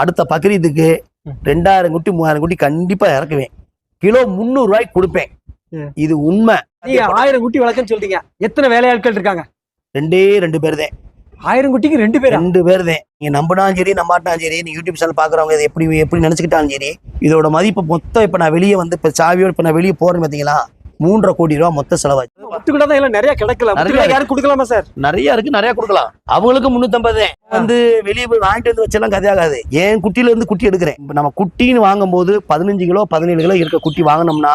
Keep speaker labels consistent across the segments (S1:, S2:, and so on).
S1: அடுத்த பக்ரீத்துக்கு ரெண்டாயிரம் குட்டி மூவாயிரம் குட்டி கண்டிப்பா இறக்குவேன். கிலோ முந்நூறு ரூபாய்க்கு கொடுப்பேன். இது உண்மை.
S2: நீங்க ஆயிரம் குட்டி வளர்க்கன்னு சொல்றீங்க. எத்தனை வேலையாட்கள் இருக்காங்க?
S1: ரெண்டே ரெண்டு பேர் தான்.
S2: ஆயிரம் குட்டிக்கு ரெண்டு பேரா?
S1: ரெண்டு பேர் தான். நீங்க நம்பினாலும் சரி நம்பாட்டினாலும் சரி நீ யூடியூப் சேனல் பாக்குறவங்க இதை எப்படி எப்படி நினைச்சுக்கிட்டாலும் சரி இதோட மதிப்பு மொத்தம் இப்ப நான் வெளியே வந்து இப்ப சாவியோட இப்ப நான் வெளியே போறேன் பாத்தீங்களா? மூன்றரை கோடி ரூபா மொத்த செலவாச்சு.
S2: முத்துக்கூட தான் எல்லாம் நிறைய கிடைக்கல யாரும் கொடுக்கலாமா சார்?
S1: நிறைய இருக்கு நிறைய கொடுக்கலாம். அவங்களுக்கு முன்னூத்தம்பது வந்து வெளியே போய் வாங்கிட்டு வந்து வச்செல்லாம் கதையாகாது. என் குட்டியில இருந்து குட்டி எடுக்கிறேன். இப்ப நம்ம குட்டின்னு வாங்கும்போது பதினஞ்சு கிலோ பதினேழு கிலோ இருக்க குட்டி வாங்கினோம்னா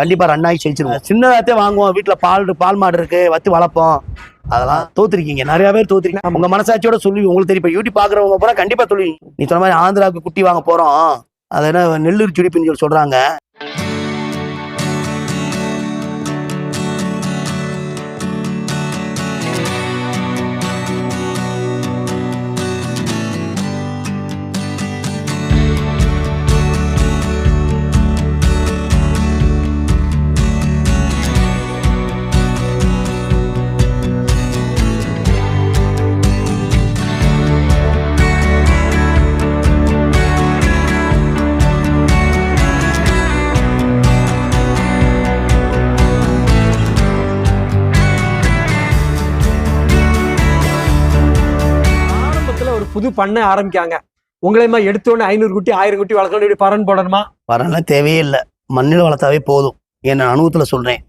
S1: கண்டிப்பா ரன்னாகி ஜெயிச்சிருவோம் சின்னதாத்தே வாங்குவோம். வீட்டுல பால் பால் மாடு இருக்கு வச்சு வளர்ப்போம். அதெல்லாம் தோத்துருக்கீங்க. நிறைய பேர் தோத்துருக்கீங்க. உங்க மனசாட்சியோட சொல்லி உங்களுக்கு தெரியும். யூடியூப் பாக்குறவங்க பூரா கண்டிப்பா சொல்லி நீ சொன்ன மாதிரி ஆந்திராவுக்கு குட்டி வாங்க போறோம். அது என்ன நெல்லூர் சுடிப்புன்னு சொல்லி சொல்றாங்க.
S2: புது பண்ணை ஆரம்பிக்காங்க உங்களையுமா எடுத்தோன்னு ஐநூறு குட்டி ஆயிரம் குட்டி வளர்க்கணும் இப்படி பரன் போடணுமா?
S1: வரலாம் தேவையே இல்லை மண்ணில் வளர்த்தாவே போதும். என்ன அனுபவத்தில் சொல்கிறேன்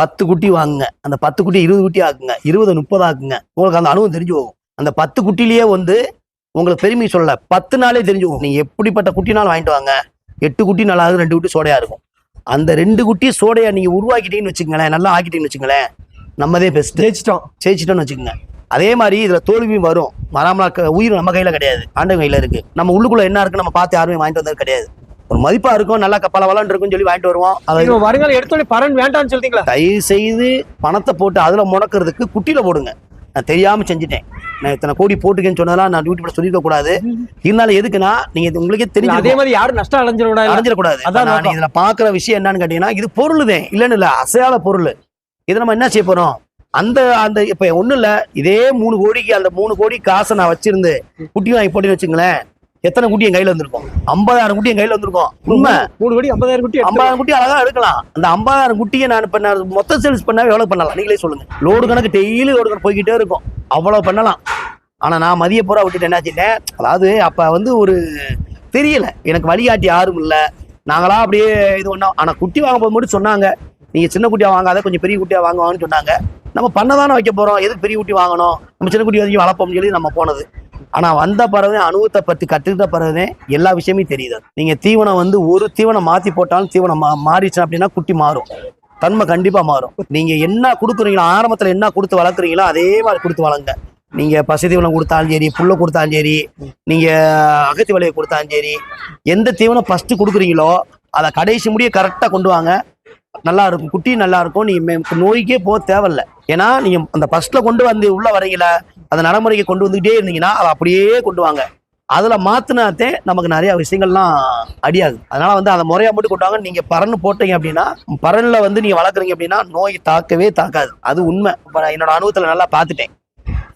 S1: பத்து குட்டி வாங்குங்க. அந்த பத்து குட்டி இருபது குட்டி ஆக்குங்க. இருபது முப்பது ஆக்குங்க. உங்களுக்கு அந்த அனுபவம் தெரிஞ்சு போகும். அந்த பத்து குட்டிலேயே வந்து உங்களுக்கு பெருமை சொல்லல. பத்து நாளே தெரிஞ்சு போகும். நீங்கள் எப்படிப்பட்ட குட்டினாலும் வாங்கிட்டு வாங்க. எட்டு குட்டி நல்லா இருக்கும் ரெண்டு குட்டி சோடையா இருக்கும். அந்த ரெண்டு குட்டி சோடையா நீங்கள் உருவாக்கிட்டீங்கன்னு வச்சுக்கங்களேன். நல்லா ஆக்கிட்டீங்கன்னு வச்சுங்களேன் நம்மதே பெஸ்ட்
S2: ஜெயிச்சிட்டோம்.
S1: ஜெயிச்சிட்டோம்னு வச்சுக்கோங்க. அதே மாதிரி இதுல தோல்வியும் வரும். வராமலா உயிர் நம்ம கையில கிடையாது. ஆண்டு கையில இருக்கு. நம்ம உள்ளுக்குள்ள என்ன இருக்கு நம்ம பார்த்து யாருமே வாங்கிட்டு வந்தது கிடையாது. ஒரு மதிப்பா இருக்கும் நல்லா பல வளம் இருக்கும்னு சொல்லி வாங்கிட்டு வருவோம். அதை
S2: நீங்க வருங்காலம் எடுத்தோடனே பரன் வேண்டாம்னு சொல்றீங்களா?
S1: தயவு செய்து பணத்தை போட்டு அதுல முடக்கிறதுக்கு குட்டியில போடுங்க. நான் தெரியாம செஞ்சுட்டேன். நான் இத்தனை கோடி போட்டுக்கேன்னு சொன்னதெல்லாம் நான் யூடியூப்ல சொல்லிக்க கூடாது. இருந்தாலும் எதுக்குன்னா நீங்க உங்களுக்கே தெரிஞ்சு
S2: அதே மாதிரி யாரும் நஷ்டம் அடைஞ்சிடக்கூடாது
S1: அடைஞ்சிடக்கூடாது.
S2: அதான்
S1: நான். இதுல பாக்குற விஷயம் என்னன்னு கேட்டீங்கன்னா இது பொருள் தான் இல்லன்னு இல்ல அசையாத பொருள். இதை நம்ம என்ன செய்ய போறோம்? அந்த அந்த இப்ப ஒண்ணும் இல்ல. இதே மூணு கோடிக்கு அந்த மூணு கோடி காசை நான் வச்சிருந்து குட்டி வாங்கி போட்டேன்னு வச்சுங்களேன் எத்தனை குட்டி என் கையில வந்திருக்கும்? ஐம்பதாயிரம் குட்டி என் கையில வந்திருக்கும். உண்மை?
S2: மூணு கோடி ஐம்பதாயிரம் குட்டி.
S1: ஐம்பதாயிரம் குட்டி அழகா எடுக்கலாம். அந்த ஐம்பதாயிரம் குட்டியை நான் நான் மொத்த சேல்ஸ் பண்ணாவே எவ்வளவு பண்ணலாம்? நீங்களே சொல்லுங்க. லோடு கணக்கு டெய்லி லோடு கணக்கு போய்கிட்டே இருக்கும். அவ்வளவு பண்ணலாம். ஆனா நான் மதிய பூரா விட்டுட்டு என்னாச்சுட்டேன் அதாவது அப்ப வந்து ஒரு தெரியல. எனக்கு வழிகாட்டி யாரும் இல்ல. நாங்களா அப்படியே இது பண்ணோம். ஆனா குட்டி வாங்க போது மட்டும் சொன்னாங்க. நீங்கள் சின்ன குட்டியாக வாங்காத கொஞ்சம் பெரிய குட்டியாக வாங்குவாங்கன்னு சொன்னாங்க. நம்ம பண்ண தானே வைக்க போகிறோம் எதுக்கு பெரிய குட்டி வாங்கணும்? நம்ம சின்ன குட்டி வரைக்கும் வளர்ப்போம்னு சொல்லி நம்ம போனது. ஆனால் வந்த பிறகு அனுபவத்தை பற்றி கற்றுக்கிட்ட பிறகுதே எல்லா விஷயமே தெரியுது. நீங்கள் தீவனம் வந்து ஒரு தீவனம் மாற்றி போட்டாலும் தீவனம் மா மாறிடுச்சு அப்படின்னா குட்டி மாறும். தன்மை கண்டிப்பாக மாறும். நீங்கள் என்ன கொடுக்குறீங்களோ ஆரம்பத்தில் என்ன கொடுத்து வளர்க்குறீங்களோ அதே மாதிரி கொடுத்து வளங்க நீங்கள் பசு தீவனம் கொடுத்தாலும் சரி புல்ல கொடுத்தாலும் சரி நீங்கள் அகத்தி வலையை கொடுத்தாலும் சரி எந்த தீவனம் ஃபஸ்ட்டு கொடுக்குறீங்களோ அதை கடைசி முடிய கரெக்டாக கொண்டு வாங்க. நல்லா இருக்கும் குட்டி நல்லா இருக்கும் நீங்க மே- நோய்க்கே போக தேவையில்ல. ஏன்னா நீங்க அந்த ஃபர்ஸ்ட்ல கொண்டு வந்து உள்ள வரீங்கள அந்த நடைமுறைக்கு கொண்டு வந்துகிட்டே இருந்தீங்கன்னா அதை அப்படியே கொண்டு வாங்க. அதில் மாத்தினாத்தே நமக்கு நிறைய விஷயங்கள்லாம் அடியாது. அதனால வந்து அந்த முறையாக மட்டும் கொண்டு வாங்க. நீங்க போட்டீங்க அப்படின்னா பறன்ல வந்து நீங்கள் வளர்க்குறீங்க அப்படின்னா நோய் தாக்கவே தாக்காது. அது உண்மை. இப்போ என்னோட அனுபவத்தில் நல்லா பார்த்துட்டேன்.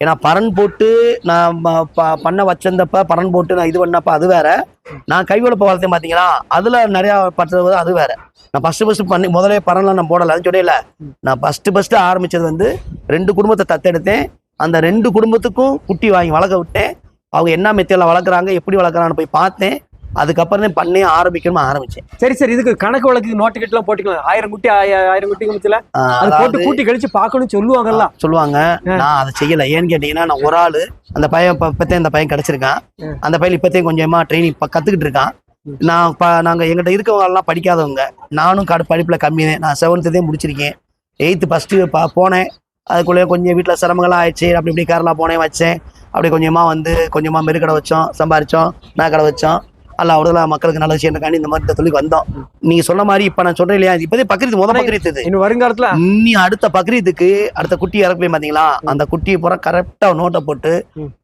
S1: ஏன்னா பரன் போட்டு நான் ப- பண்ண வச்சிருந்தப்ப பரன் போட்டு நான் இது பண்ணப்ப அது வேற. நான் கைவளப்ப வளர்த்தேன் பார்த்தீங்கன்னா அதில் நிறையா பற்றது அது வேற. நான் ஃபர்ஸ்ட் ஃபஸ்ட்டு பண்ணி முதலே பரன்லாம் நான் போடல. அது நான் ஃபஸ்ட்டு ஃபஸ்ட்டு ஆரம்பித்தது வந்து ரெண்டு குடும்பத்தை தத்தெடுத்தேன். அந்த ரெண்டு குடும்பத்துக்கும் குட்டி வாங்கி வளர்க்க விட்டேன். அவங்க என்ன மெத்தையில் வளர்க்குறாங்க எப்படி வளர்க்குறாங்கன்னு போய் பார்த்தேன். அதுக்கப்புறம் பண்ணி ஆரம்பிக்கணும்னு ஆரம்பிச்சேன்.
S2: சரி சரி இதுக்கு கணக்கு வழக்கு நோட்டு கட்டலாம் போட்டுக்கலாம். ஆயிரம் குட்டி ஆய- ஆயிரம் குட்டி முச்சல
S1: ஆஹ்
S2: அது போட்டு கூட்டி கழிச்சு பார்க்கணும்னு சொல்லுவாங்கல்ல.
S1: சொல்லுவாங்க. நான் அதை செய்யல. ஏன்னு கேட்டீங்கன்னா நான் ஒரு ஆளு அந்த பையன் இப்ப- இப்பத்தே அந்த பையன் கிடைச்சிருக்கான். அந்த பையன் இப்பத்தே கொஞ்சமா ட்ரைனிங் கத்துக்கிட்டு இருக்கான். நான் ப நாங்க எங்கிட்ட இருக்கவங்க எல்லாம் படிக்காதவங்க. நானும் கடு படிப்புல கம்மி தான். நான் செவன்த்து தான் முடிச்சிருக்கேன். எயித்து ஃபர்ஸ்ட் போனேன். அதுக்குள்ளேயே கொஞ்சம் வீட்டில் சிரமங்கள்லாம் ஆயிடுச்சு. அப்படி இப்படி கேரளா போனேன் வச்சேன். அப்படி கொஞ்சமா வந்து கொஞ்சமா மெருக்கடை வச்சோம் சம்பாரிச்சோம் நான் கடை வச்சோம். அல்ல அவ்வளோ மக்களுக்கு நல்ல விஷயம்க்காண்டி இந்த மாதிரி தொழிலுக்கு வந்தோம். நீங்க சொன்ன மாதிரி இப்ப நான் சொல்றேன் இல்லையா? இப்போதே பக்ரீத் முத பக்ரீத்
S2: இன்னும் வருங்காலத்துல?
S1: இனி அடுத்த பக்ரீத்துக்கு அடுத்த குட்டி இறக்குமே பாத்தீங்களா? அந்த குட்டியை பூரா கரெக்டா நோட்டை போட்டு.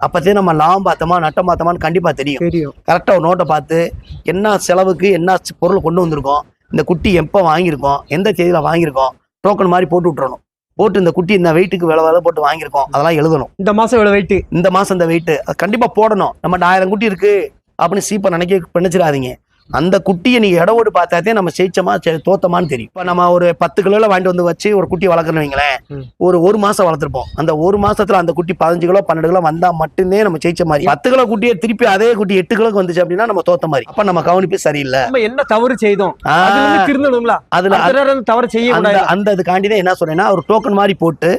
S1: அப்பத்தே நம்ம லாபம் பார்த்தோமா நட்டம் பார்த்தோமான்னு கண்டிப்பா தெரியும். கரெக்டா ஒரு நோட்டை பார்த்து என்ன செலவுக்கு என்ன பொருள் கொண்டு வந்திருக்கோம் இந்த குட்டி எப்போ வாங்கியிருக்கோம் எந்த தேதியில வாங்கியிருக்கோம் டோக்கன் மாதிரி போட்டு விட்டுறணும். போட்டு இந்த குட்டி இந்த வெயிட்டுக்கு விலை விலை போட்டு வாங்கியிருக்கோம் அதெல்லாம் எழுதணும்.
S2: இந்த மாசம் இவ்வளவு வெயிட்
S1: இந்த மாசம் இந்த வெயிட் கண்டிப்பா போடணும். நம்மகிட்ட ஆயிரம் குட்டி இருக்கு அப்படின்னு சீப்பை நினைக்க நினைச்சிடாதீங்க. அந்த குட்டியை நீங்க இட ஓடு பார்த்தாதே நம்ம ஜெயிச்சோமா தோத்தமான்னு தெரியும். இப்போ நம்ம ஒரு பத்து கிலோல வாங்கிட்டு வந்து வச்சு ஒரு குட்டி வளர்க்கணும் வைங்களேன். ஒரு ஒரு மாசம் வளர்த்துருப்போம். அந்த ஒரு மாசத்துல அந்த குட்டி பதினஞ்சு கிலோ பன்னெண்டு கிலோ வந்தா மட்டுமே நம்ம ஜெயிச்ச மாதிரி. பத்து கிலோ குட்டியை திருப்பி அதே குட்டி எட்டு கிலோக்கு வந்துச்சு அப்படின்னா நம்ம தோத்த மாதிரி. அப்ப நம்ம கவனிப்பு சரியில்லை.
S2: நம்ம என்ன தவறு செய்தோம்?
S1: ஆ,
S2: அதுல தவறு செய்ய
S1: அந்த இதுக்காண்டி தான் என்ன சொல்றேன்னா ஒரு டோக்கன் மாதிரி போட்டு.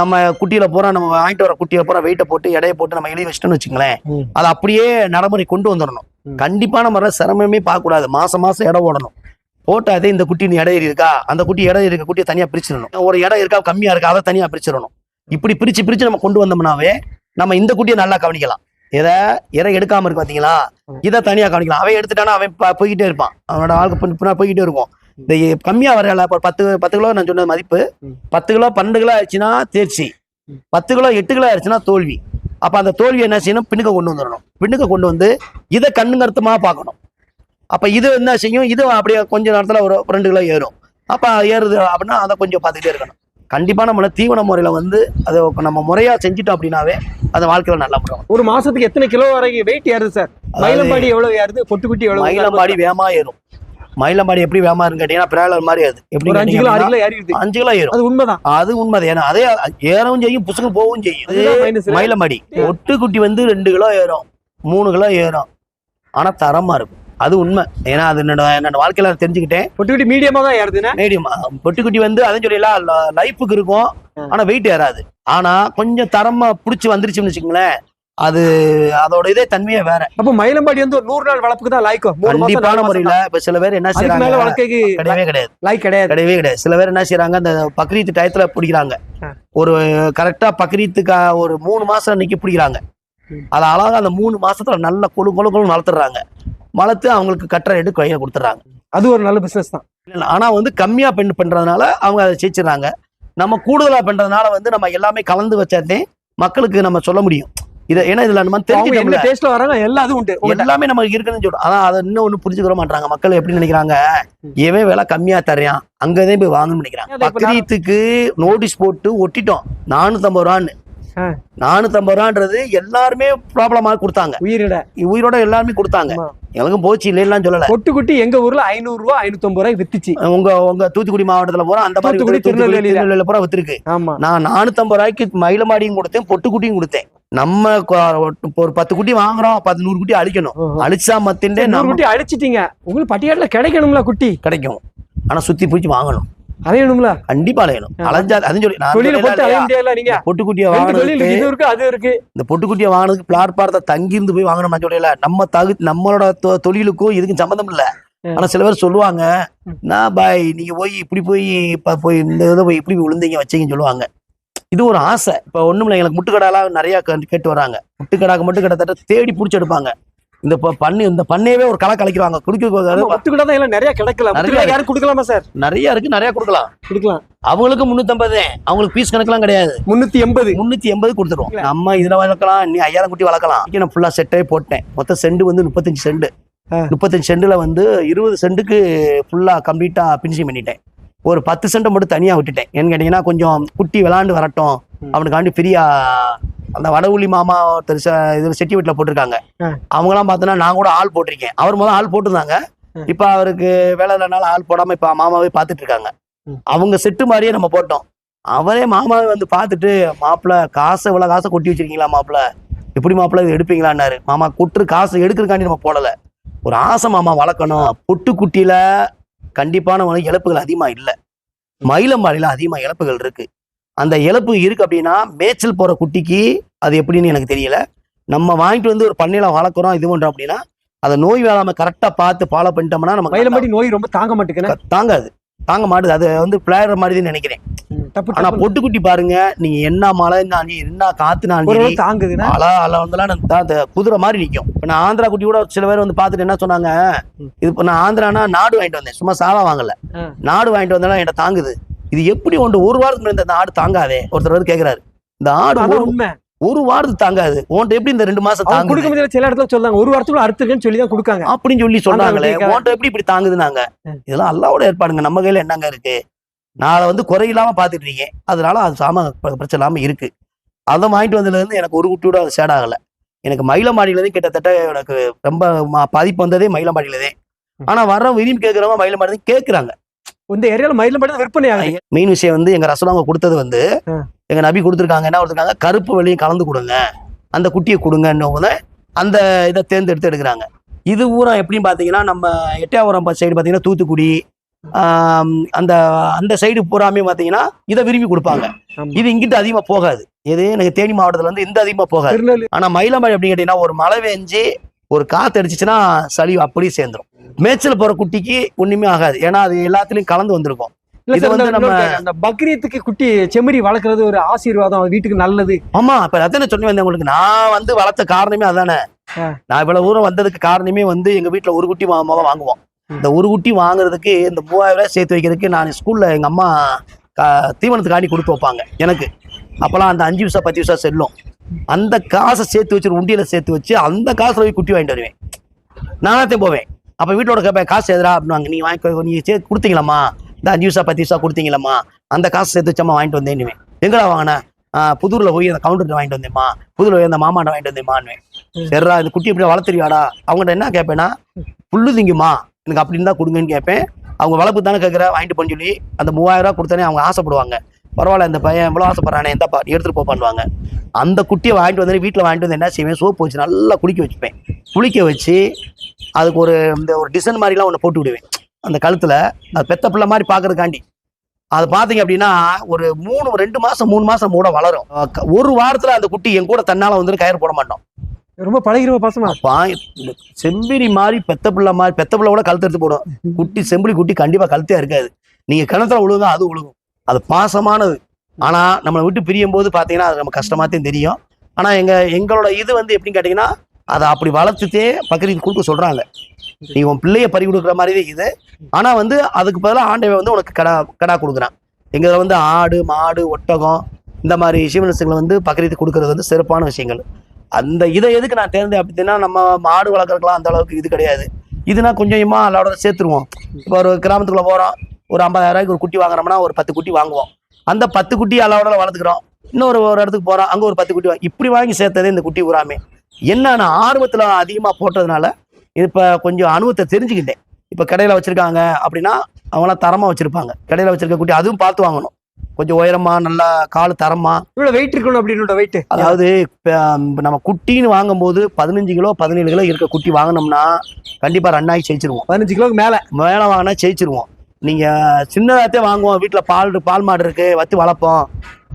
S1: நம்ம குட்டியில பூரா நம்ம வாங்கிட்டு வர குட்டியில பூரா வெயிட்டை போட்டு எடையை போட்டு நம்ம எழுதி வச்சிட்டோம்னு வச்சுங்களேன். அதை அப்படியே நடைமுறை கொண்டு வந்துடணும். கண்டிப்பான முறையில் சிரமமே பார்க்க கூடாது மாசம் மாசம் இடம் ஓடணும். போட்டாதே இந்த குட்டி நீ இடம் இருக்கா? அந்த குட்டி இடம் இருக்க குட்டியை தனியா பிரிச்சிடணும். ஒரு இடம் இருக்கா? கம்மியா இருக்கா? அதை தனியா பிரிச்சிடணும். இப்படி பிரிச்சு பிரிச்சு நம்ம கொண்டு வந்தோம்னாவே நம்ம இந்த குட்டியை நல்லா கவனிக்கலாம். எதை? இறை எடுக்காம இருக்கு பாத்தீங்களா?
S2: ம்.
S1: இதை தனியா கவனிக்கலாம். அவன் எடுத்துட்டானா அவன் போய்கிட்டே இருப்பான். அவனோட பின் பின்னா போய்கிட்டே இருக்கும். இந்த கம்மியா வரையல இப்போ பத்து பத்து கிலோ நான் சொன்ன மதிப்பு. பத்து கிலோ பன்னெண்டு கிலோ ஆயிடுச்சுன்னா தேர்ச்சி. பத்து கிலோ எட்டு கிலோ ஆயிடுச்சுன்னா தோல்வி. அப்ப அந்த தோல்வி என்ன செய்யணும்? பின்னுக்க கொண்டு வந்துடணும். பின்னுக்க கொண்டு வந்து இதை கண்ணுங்கருத்துமா பார்க்கணும். அப்ப இது என்ன செய்யும்? இது அப்படியே கொஞ்ச நேரத்துல ஒரு ரெண்டு கிலோ ஏறும். அப்ப ஏறுது அப்படின்னா அதை கொஞ்சம் பார்த்துக்கிட்டே இருக்கணும். கண்டிப்பா நம்மள தீவன முறையில வந்து அதை நம்ம முறையா செஞ்சுட்டோம் அப்படின்னாவே அந்த வாழ்க்கையில நல்லா முடியும்
S2: ஒரு மாசத்துக்கு எத்தனை கிலோ வரைக்கும் வெயிட் ஏறுது சார்? மயிலம்பாடி எவ்வளவு ஏறுது? பொட்டுக்குட்டி எவ்வளவு
S1: மயிலம்பாடி வேகமா ஏறும். மயிலம்பாடி எப்படி இருக்குன்னு கேட்டீங்கன்னா பிராலர் மாதிரி அது. எப்படி
S2: அஞ்சு கிலோ
S1: ஏறும்.
S2: அது உண்மைதான்.
S1: அது உண்மை ஏன்னா அதே ஏறவும் செய்யும் புசுங்க போகவும் செய்யும். இது
S2: அதுதான் minus.
S1: மயிலமாடி ஒட்டு குட்டி வந்து ரெண்டு கிலோ ஏறும். மூணு கிலோ ஏறும். ஆனா தரமா இருக்கும். அது உண்மை. ஏன்னா அது என்னோட என்னோட வாழ்க்கையில தெரிஞ்சுக்கிட்டேன்.
S2: பொட்டுக்குட்டி மீடியமா தான் ஏறுதுன்னா?
S1: மீடியம். பொட்டுக்குட்டி வந்து அதான் சொல்லலாம் லைஃபுக்கு இருக்கும். ஆனா வெயிட் ஏறாது. ஆனா கொஞ்சம் தரமா புடிச்சு வந்துருச்சுன்னு வச்சுக்கோங்களேன். அது அதோட இதே தன்மையே வேற.
S2: அப்ப மயிலம்பாடி வந்து ஒரு நூறு நாள் வளர்ப்புக்கு தான் லாய்க்கும்
S1: கண்டிப்பான முறையில. இப்ப சில பேர் என்ன செய்யறாங்க
S2: வளர்க்கைக்கு
S1: கிடையவே கிடையாது.
S2: லாய்க் கிடையாது.
S1: கிடையவே கிடையாது. சில பேர் என்ன செய்யறாங்க அந்த பக்ரீத் டயத்துல பிடிக்கிறாங்க. ஒரு கரெக்டா பக்ரீத்துக்கு ஒரு மூணு மாசம் அன்னைக்கு பிடிக்கிறாங்க. அது அழகா அந்த மூணு மாசத்துல நல்ல கொழு கொழு கொழு வளர்த்துறாங்க. வளர்த்து அவங்களுக்கு கட்டுற எடு கையில கொடுத்துறாங்க.
S2: அது ஒரு நல்ல பிசினஸ் தான்.
S1: ஆனா வந்து கம்மியா பெண் பண்றதுனால அவங்க அதை ஜெயிச்சிடறாங்க. நம்ம கூடுதலா பண்றதுனால வந்து நம்ம எல்லாமே கலந்து வச்சாதே மக்களுக்கு நம்ம சொல்ல முடியும். இதை ஏன்னா இதுல நம்ம
S2: என்ன டேஸ்ட்ல வராங்க எல்லாம் அது உண்டு.
S1: எல்லாமே நமக்கு இருக்குன்னு சொல்றோம். அதான் அதை இன்னும் ஒண்ணு புரிஞ்சுக்கிற மாட்டாங்க மக்கள் எப்படி நினைக்கிறாங்க? எவன் விலை கம்மியா தர்றான். அங்கதான் போய் வாங்கணும்னு நினைக்கிறாங்க. பக்ரீத்துக்கு நோட்டீஸ் போட்டு ஒட்டிட்டோம். நானூத்தம்பது ரூபான்னு. நானூத்தம்பது ரூபான்றது எல்லாருமே ப்ராப்ளமா கொடுத்தாங்க.
S2: உயிரிட.
S1: உயிரோட எல்லாருமே கொடுத்தாங்க. எனக்கும் போச்சு இல்லைன்னு சொல்லல.
S2: பொட்டுக்குட்டி எங்க ஊர்ல ஐநூறு ரூபா ஐநூத்தி ஐம்பது ரூபாய் வித்துச்சு.
S1: உங்க உங்க தூத்துக்குடி மாவட்டத்துல போறோம் அந்த மாதிரி
S2: திருநெல்வேலியில.
S1: பூரா வித்துருக்கு. நான் நானூத்தம்பது ரூபாய்க்கு மயிலமாடியும் கொடுத்தேன் பொட்டுக்குட்டியும் கொடுத்தேன். நம்ம ஒரு பத்து குட்டி வாங்குறோம் பத்து நூறு குட்டி அழிக்கணும். அழிச்சா மத்தின்டே
S2: நூறு குட்டி அடிச்சிட்டீங்க. உங்களுக்கு பட்டியாட்டுல கிடைக்கணும்ல குட்டி?
S1: கிடைக்கும். ஆனா சுத்தி பிடிச்சி வாங்கணும்.
S2: அலையணும்ல?
S1: கண்டிப்பா அலையணும். அலைஞ்சா அதுன்னு சொல்லி நான் பொட்டுக்குட்டியை வாங்கினதுக்கு
S2: இருக்கு அது இருக்கு.
S1: இந்த பொட்டுக்குட்டியை வாங்கினதுக்கு பிளாட்பாரத்தை தங்கி இருந்து போய் வாங்கணும் நான் சொல்லல. நம்ம தகு நம்மளோட தொழிலுக்கும் இதுக்கும் சம்மந்தம் இல்ல. ஆனா சில பேர் சொல்லுவாங்க. நான் பாய் நீங்க போய் இப்படி போய் போய் இந்த இதை போய் இப்படி விழுந்தீங்க வச்சீங்கன்னு சொல்லுவாங்க. இது ஒரு ஆசை. இப்ப ஒண்ணுமில்ல எங்களுக்கு முட்டுக்கடாலாம் நிறைய கேட்டு வராங்க. முட்டுக்கடாக்கு மட்டும் கிட்டத்தட்ட தேடி புடிச்சு எடுப்பாங்க. இந்த பண்ணு இந்த பண்ணையவே ஒரு களை கலைக்கிறாங்க குடிக்க
S2: முத்துக்கிட்ட தான் எல்லாம் நிறைய கிடைக்கல
S1: நிறைய
S2: யாரும் கொடுக்கலாமா சார்?
S1: நிறைய இருக்கு நிறைய கொடுக்கலாம்.
S2: கொடுக்கலாம்.
S1: அவங்களுக்கு முன்னூத்தம்பது. அவங்களுக்கு பீஸ் கணக்கெல்லாம் கிடையாது.
S2: முன்னூத்தி எண்பது.
S1: முன்னூத்தி எண்பது கொடுத்துருவோம். நம்ம இதுல வளர்க்கலாம் நீ ஐயாயிரம் குட்டி வளர்க்கலாம். நான் ஃபுல்லா செட்டே போட்டேன். மொத்தம் செண்டு வந்து முப்பத்தஞ்சு செண்டு. முப்பத்தஞ்சு செண்டுல வந்து இருபது செண்டுக்கு ஃபுல்லா கம்ப்ளீட்டா பினிஷிங் பண்ணிட்டேன். ஒரு பத்து சென்டை மட்டும் தனியா விட்டுட்டேன். ஏன்னு கேட்டீங்கன்னா கொஞ்சம் குட்டி விளாண்டு வரட்டும். அவனுக்காண்டி ஃப்ரீயா அந்த வடவுளி மாமா ஒருத்தர் இதுல செட்டி வீட்டுல போட்டிருக்காங்க.
S2: ஆ.
S1: அவங்கலாம் பார்த்தோன்னா நான் கூட ஆள் போட்டிருக்கேன். அவர் முதல்ல ஆள் போட்டிருந்தாங்க. இப்ப அவருக்கு வேலை இல்லைனால ஆள் போடாம இப்ப மாமாவே பார்த்துட்டு இருக்காங்க. அவங்க செட்டு மாதிரியே நம்ம போட்டோம். அவரே மாமாவை வந்து பார்த்துட்டு மாப்பிள்ள காசை இவ்வளவு காசை கொட்டி வச்சிருக்கீங்களா மாப்பிள்ள எப்படி மாப்பிள்ள இது எடுப்பீங்களான்னாரு. மாமா கொட்டுரு காசு எடுக்கிறதுக்காண்டி நம்ம போடல. ஒரு ஆசை மாமா வளர்க்கணும். பொட்டு குட்டியில கண்டிப்பான உனக்கு இழப்புகள் அதிகமா இல்லை. மயிலம்பாடியில அதிகமா இழப்புகள் இருக்கு. அந்த இழப்பு இருக்கு அப்படின்னா மேய்ச்சல் போற குட்டிக்கு அது எப்படின்னு எனக்கு தெரியல. நம்ம வாங்கிட்டு வந்து ஒரு பண்ணையில வளர்க்குறோம் இது பண்றோம் அப்படின்னா அதை நோய் வேளாம கரெக்டா பார்த்து ஃபாலோ பண்ணிட்டோம்னா நமக்கு
S2: மயிலம்பாடி நோய் ரொம்ப தாங்க மாட்டேங்குது
S1: தாங்காது. தாங்க மாட்டுது. அது வந்து பிளேயர் மாதிரின்னு நினைக்கிறேன். ஆனா. பொட்டுக்குட்டி பாருங்க நீங்க என்ன மழைனாலும் என்ன காத்துனாலும்
S2: தாங்குதுன்னா?
S1: அலா அல வந்தெல்லாம் குதிரை மாதிரி நிக்கும். இப்ப நான் ஆந்திரா குட்டி கூட சில பேர் வந்து பார்த்துட்டு என்ன சொன்னாங்க. இது இப்ப நான் ஆந்திரானா நாடு வாங்கிட்டு வந்தேன் சும்மா சாவா வாங்கல. நாடு வாங்கிட்டு வந்தா என்கிட்ட தாங்குது. இது எப்படி ஒன்று ஒரு வாரத்துக்கு இந்த ஆடு தாங்காதே? ஒருத்தர் வந்து கேக்குறாரு. இந்த ஆடு
S2: உண்மை.
S1: ஒரு வாரத்துக்கு தாங்காது. உன்ட்ட எப்படி இந்த ரெண்டு மாசம்
S2: அவங்க கொடுக்க
S1: தாங்குது
S2: முடியல சில இடத்துல சொல்றாங்க ஒரு வாரத்துக்குள்ள அறுத்துருக்குன்னு சொல்லி தான் கொடுக்காங்க.
S1: அப்படின்னு சொல்லி சொன்னாங்களே
S2: கேட்கறாரு.
S1: உன்ட்ட எப்படி இப்படி தாங்குதுனாங்க
S2: ம்.
S1: இதெல்லாம் அல்லாவோட ஏற்பாடுங்க நம்ம கையில என்னங்க இருக்கு? நான் வந்து குறையில்லாம பாத்துட்டு இருக்கேன் அதனால அது சாம பிர- பிரச்சனை இல்லாம இருக்கு. அதை வாங்கிட்டு வந்ததுல இருந்து எனக்கு ஒரு குட்டியோட அது சேட் ஆகல. எனக்கு மயிலமாடியிலேருந்து கிட்டத்தட்ட எனக்கு ரொம்ப பாதிப்பு வந்ததே மயிலமாடியிலதே ஆனா வர விரும்பி கேட்குறவங்க மயிலமாடி கேட்குறாங்க.
S2: இந்த ஏரியால மயிலும் மட்டும் விற்பனை ஆகுது.
S1: மெயின் விஷயம் வந்து எங்க ரசலாங்க கொடுத்தது வந்து
S2: ஆ.
S1: எங்க நபி கொடுத்துருக்காங்க என்ன கொடுத்துருக்காங்க? கருப்பு வெள்ளையும் கலந்து கொடுங்க. அந்த குட்டியை கொடுங்கன்னு அந்த இதை தேர்ந்தெடுத்து எடுக்கிறாங்க. இது ஊரா எப்படின்னு பார்த்தீங்கன்னா நம்ம எட்டயபுரம் சைடு பார்த்தீங்கன்னா தூத்துக்குடி அந்த அந்த சைடு பூராமே பார்த்தீங்கன்னா இதை விரும்பி கொடுப்பாங்க. இது இங்கிட்டு அதிகமாக போகாது. இது எனக்கு தேனி மாவட்டத்துல வந்து இந்த அதிகமாக போகாது.
S2: திருநெல்வேலி.
S1: ஆனா மயிலமழை அப்படின்னு கேட்டீங்கன்னா ஒரு மழை பெஞ்சு ஒரு காத்து அடிச்சுச்சுன்னா சளி அப்படியே சேர்ந்துரும். மேய்ச்சல் போற குட்டிக்கு ஒண்ணுமே ஆகாது. ஏன்னா அது எல்லாத்துலயும் கலந்து வந்திருக்கும். இது வந்து நம்ம-.
S2: அந்த பக்ரீத்துக்கு குட்டி செம்மறி வளர்க்கறது ஒரு ஆசீர்வாதம். வீட்டுக்கு நல்லது.
S1: ஆமா இப்ப அதானே சொன்னேன் வந்தேன் உங்களுக்கு. நான் வந்து வளர்த்த காரணமே அதானே. நான் இவ்வளவு தூரம் வந்ததுக்கு காரணமே வந்து எங்க வீட்டுல ஒரு குட்டி வாங்குவோம். இந்த ஒரு குட்டி வாங்குறதுக்கு இந்த மூவாயிரம் ரூபாய் சேர்த்து வைக்கிறதுக்கு நான் ஸ்கூல்ல எங்க அம்மா கா- தீவனத்துக்காண்டி கொடுத்து வைப்பாங்க எனக்கு. அப்பெல்லாம் அந்த அஞ்சு பைசா பத்து பைசா செல்லும். அந்த காசை சேர்த்து வச்சு உண்டியல சேர்த்து வச்சு அந்த காசுல போய் குட்டி வாங்கிட்டு வருவேன். நானாத்தையும் போவேன். அப்ப வீட்டோட கேட்பேன் காசு எதிரா அப்படின்னாங்க நீ வாங்கி நீ சேர்த்து கொடுத்தீங்களாம்மா? இந்த அஞ்சு பைசா பத்து பைசா கொடுத்தீங்களாம்மா? அந்த காசு சேர்த்து வச்சம்மா வாங்கிட்டு வந்தேன்னுவேன். எங்கடா வாங்கினேன் புதூர்ல போய் அந்த கவுண்டர்ல வாங்கிட்டு வந்தேம்மா. புதூர்ல போய் அந்த மாமாண்ட வாங்கிட்டு வந்தேம்மான்னுவேன். சரிடா இந்த குட்டி எப்படி வளர்த்துறியாடா அவங்கள்ட்ட என்ன கேட்பேன்னா புல்லு திங்குமா எனக்கு அப்படின்னு தான் கொடுங்கன்னு கேட்பேன். அவங்க வளர்ப்பு தானே கேட்குற வாங்கிட்டு பண்ணி சொல்லி அந்த மூவாயிரம் கொடுத்தானே அவங்க ஆசைப்படுவாங்க. பரவாயில்ல இந்த பையன் எவ்வளோ ஆசைப்படுறானே எந்த பா எடுத்துட்டு போ பண்ணுவாங்க. அந்த குட்டியை வாங்கிட்டு வந்து வீட்டில் வாங்கிட்டு வந்து என்ன செய்வேன் சோப்பு வச்சு நல்லா குளிக்க வச்சுப்பேன். குளிக்க வச்சு அதுக்கு ஒரு இந்த ஒரு டிசைன் மாதிரிலாம் ஒன்று போட்டு விடுவேன். அந்த கழுத்தில் அது பெத்த பிள்ளை மாதிரி பார்க்கறதுக்காண்டி அது பார்த்தீங்க அப்படின்னா ஒரு மூணு ரெண்டு மாதம் மூணு மாதம் கூட வளரும். ஒரு வாரத்தில் அந்த குட்டி என் கூட தன்னால் வந்து கயிறு போட மாட்டோம்.
S2: ரொம்ப பழகிருவ பாசமா?
S1: செம்பிரி மாதிரி பெத்த பிள்ளை மாதிரி பெத்த பிள்ளை கூட கழுத்து எடுத்து போடும் குட்டி செம்பிரி குட்டி கண்டிப்பா கழுத்தே இருக்காது. நீங்க கிணத்துல விழுங்க அது விழுகும் அது பாசமானது. ஆனா நம்மளை விட்டு பிரியும் போது பாத்தீங்கன்னா அது நம்ம கஷ்டமாத்தையும் தெரியும். ஆனா எங்க எங்களோட இது வந்து எப்படின்னு கேட்டீங்கன்னா அதை அப்படி வளர்த்துட்டே பக்கத்துக்கு கொடுக்க சொல்றாங்க. நீ உன் பிள்ளைய பறி கொடுக்குற மாதிரி இது. ஆனா வந்து அதுக்கு பதிலாக ஆண்டவன் வந்து உனக்கு கடா கடா கொடுக்குறான். எங்க இதுல வந்து ஆடு மாடு ஒட்டகம் இந்த மாதிரி சிவனசுகளை வந்து பக்கத்து கொடுக்கறது வந்து சிறப்பான விஷயங்கள். அந்த இதை எதுக்கு நான் தேர்ந்தேன் அப்படின்னா நம்ம மாடு வளர்க்குறதுலாம் அந்த அளவுக்கு இது கிடையாது. இதுனா கொஞ்சம் கொஞ்சமா அதோட சேர்த்துருவோம். இப்போ ஒரு கிராமத்துக்குள்ள போகிறோம் ஒரு ஐம்பதாயிரம் ரூபாய்க்கு ஒரு குட்டி வாங்குறோம்னா ஒரு பத்து குட்டி வாங்குவோம். அந்த பத்து குட்டி அளவோட வளர்த்துக்கிறோம். இன்னொரு ஒரு இடத்துக்கு போகிறோம் அங்கே ஒரு பத்து குட்டி வாங்கி இப்படி வாங்கி சேர்த்ததே இந்த குட்டி உராமே. என்னென்ன ஆர்வத்தில் அதிகமாக போட்டதுனால இப்போ கொஞ்சம் அனுபவத்தை தெரிஞ்சுக்கிட்டேன். இப்போ கடையில் வச்சுருக்காங்க அப்படின்னா அவங்களாம் தரமாக வச்சுருப்பாங்க. கடையில் வச்சுருக்க குட்டி அதுவும் பார்த்து வாங்கணும். கொஞ்சம் உயரமா நல்லா கால் தரமா.
S2: இவ்வளவு வெயிட் இருக்கணும் அப்படின்னு வெயிட்
S1: அதாவது நம்ம குட்டின்னு வாங்கும்போது பதினஞ்சு கிலோ பதினேழு கிலோ இருக்க குட்டி வாங்கினோம்னா கண்டிப்பா ரன் ஆகி ஜெயிச்சிருவோம்.
S2: பதினஞ்சு கிலோக்கு மேல?
S1: மேலே வாங்கினா ஜெயிச்சிருவோம். நீங்க சின்னதாத்தே வாங்குவோம். வீட்டுல பால் பால் மாடு இருக்கு வச்சு வளர்ப்போம்.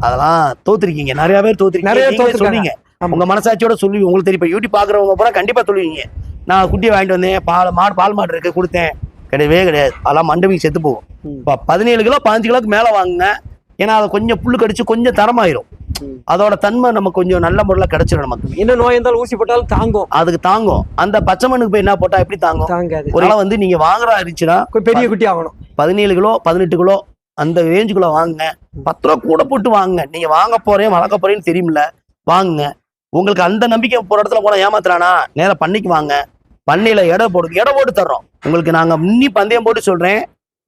S1: அதெல்லாம் தோத்துருக்கீங்க. நிறைய பேர் தோத்துருக்கீங்க.
S2: நிறைய ஆமா.
S1: உங்க மனசாட்சியோட சொல்லுவீங்க. உங்களுக்கு தெரியும். யூடியூப் பாக்குறவங்க பூரா கண்டிப்பா சொல்லுவீங்க. நான் குட்டியை வாங்கிட்டு வந்தேன். பால் மாடு பால் மாடு இருக்கு கொடுத்தேன். கிடையவே கிடையாது. அதெல்லாம் மண்டபிக்கு செத்து போகும். இப்போ பதினேழு கிலோ பதினஞ்சு கிலோக்கு மேல வாங்குங்க. ஏன்னா அதை கொஞ்சம் புல்லு கடிச்சு கொஞ்சம் தரமாயிரும். அதோட தன்மை நமக்கு கொஞ்சம் நல்ல முறையில் கிடைச்சிடும் நமக்கு
S2: என்ன நோய் இருந்தாலும் ஊசி போட்டாலும் தாங்கும்.
S1: அதுக்கு தாங்கும். அந்த பச்சை மண்ணுக்கு போய் என்ன போட்டா எப்படி தாங்கும்?
S2: தாங்காது.
S1: ஒரு நாள் வந்து நீங்க வாங்குறா இருந்துச்சுன்னா
S2: பெரிய குட்டி ஆகணும்.
S1: பதினேழு கிலோ பதினெட்டு கிலோ அந்த ரேஞ்சுக்குள்ள வாங்குங்க. பத்து ரூபா கூட போட்டு வாங்குங்க. நீங்க வாங்க போறேன் வளர்க்க போறேன்னு தெரியுமில்ல வாங்குங்க. உங்களுக்கு அந்த நம்பிக்கை போற இடத்துல போனா ஏமாத்துறானா? நேரா பண்ணைக்கு வாங்க. பண்ணையில எடை போடு எடை போட்டு தர்றோம். உங்களுக்கு நாங்க முன்னி பந்தயம் போட்டு சொல்றேன்.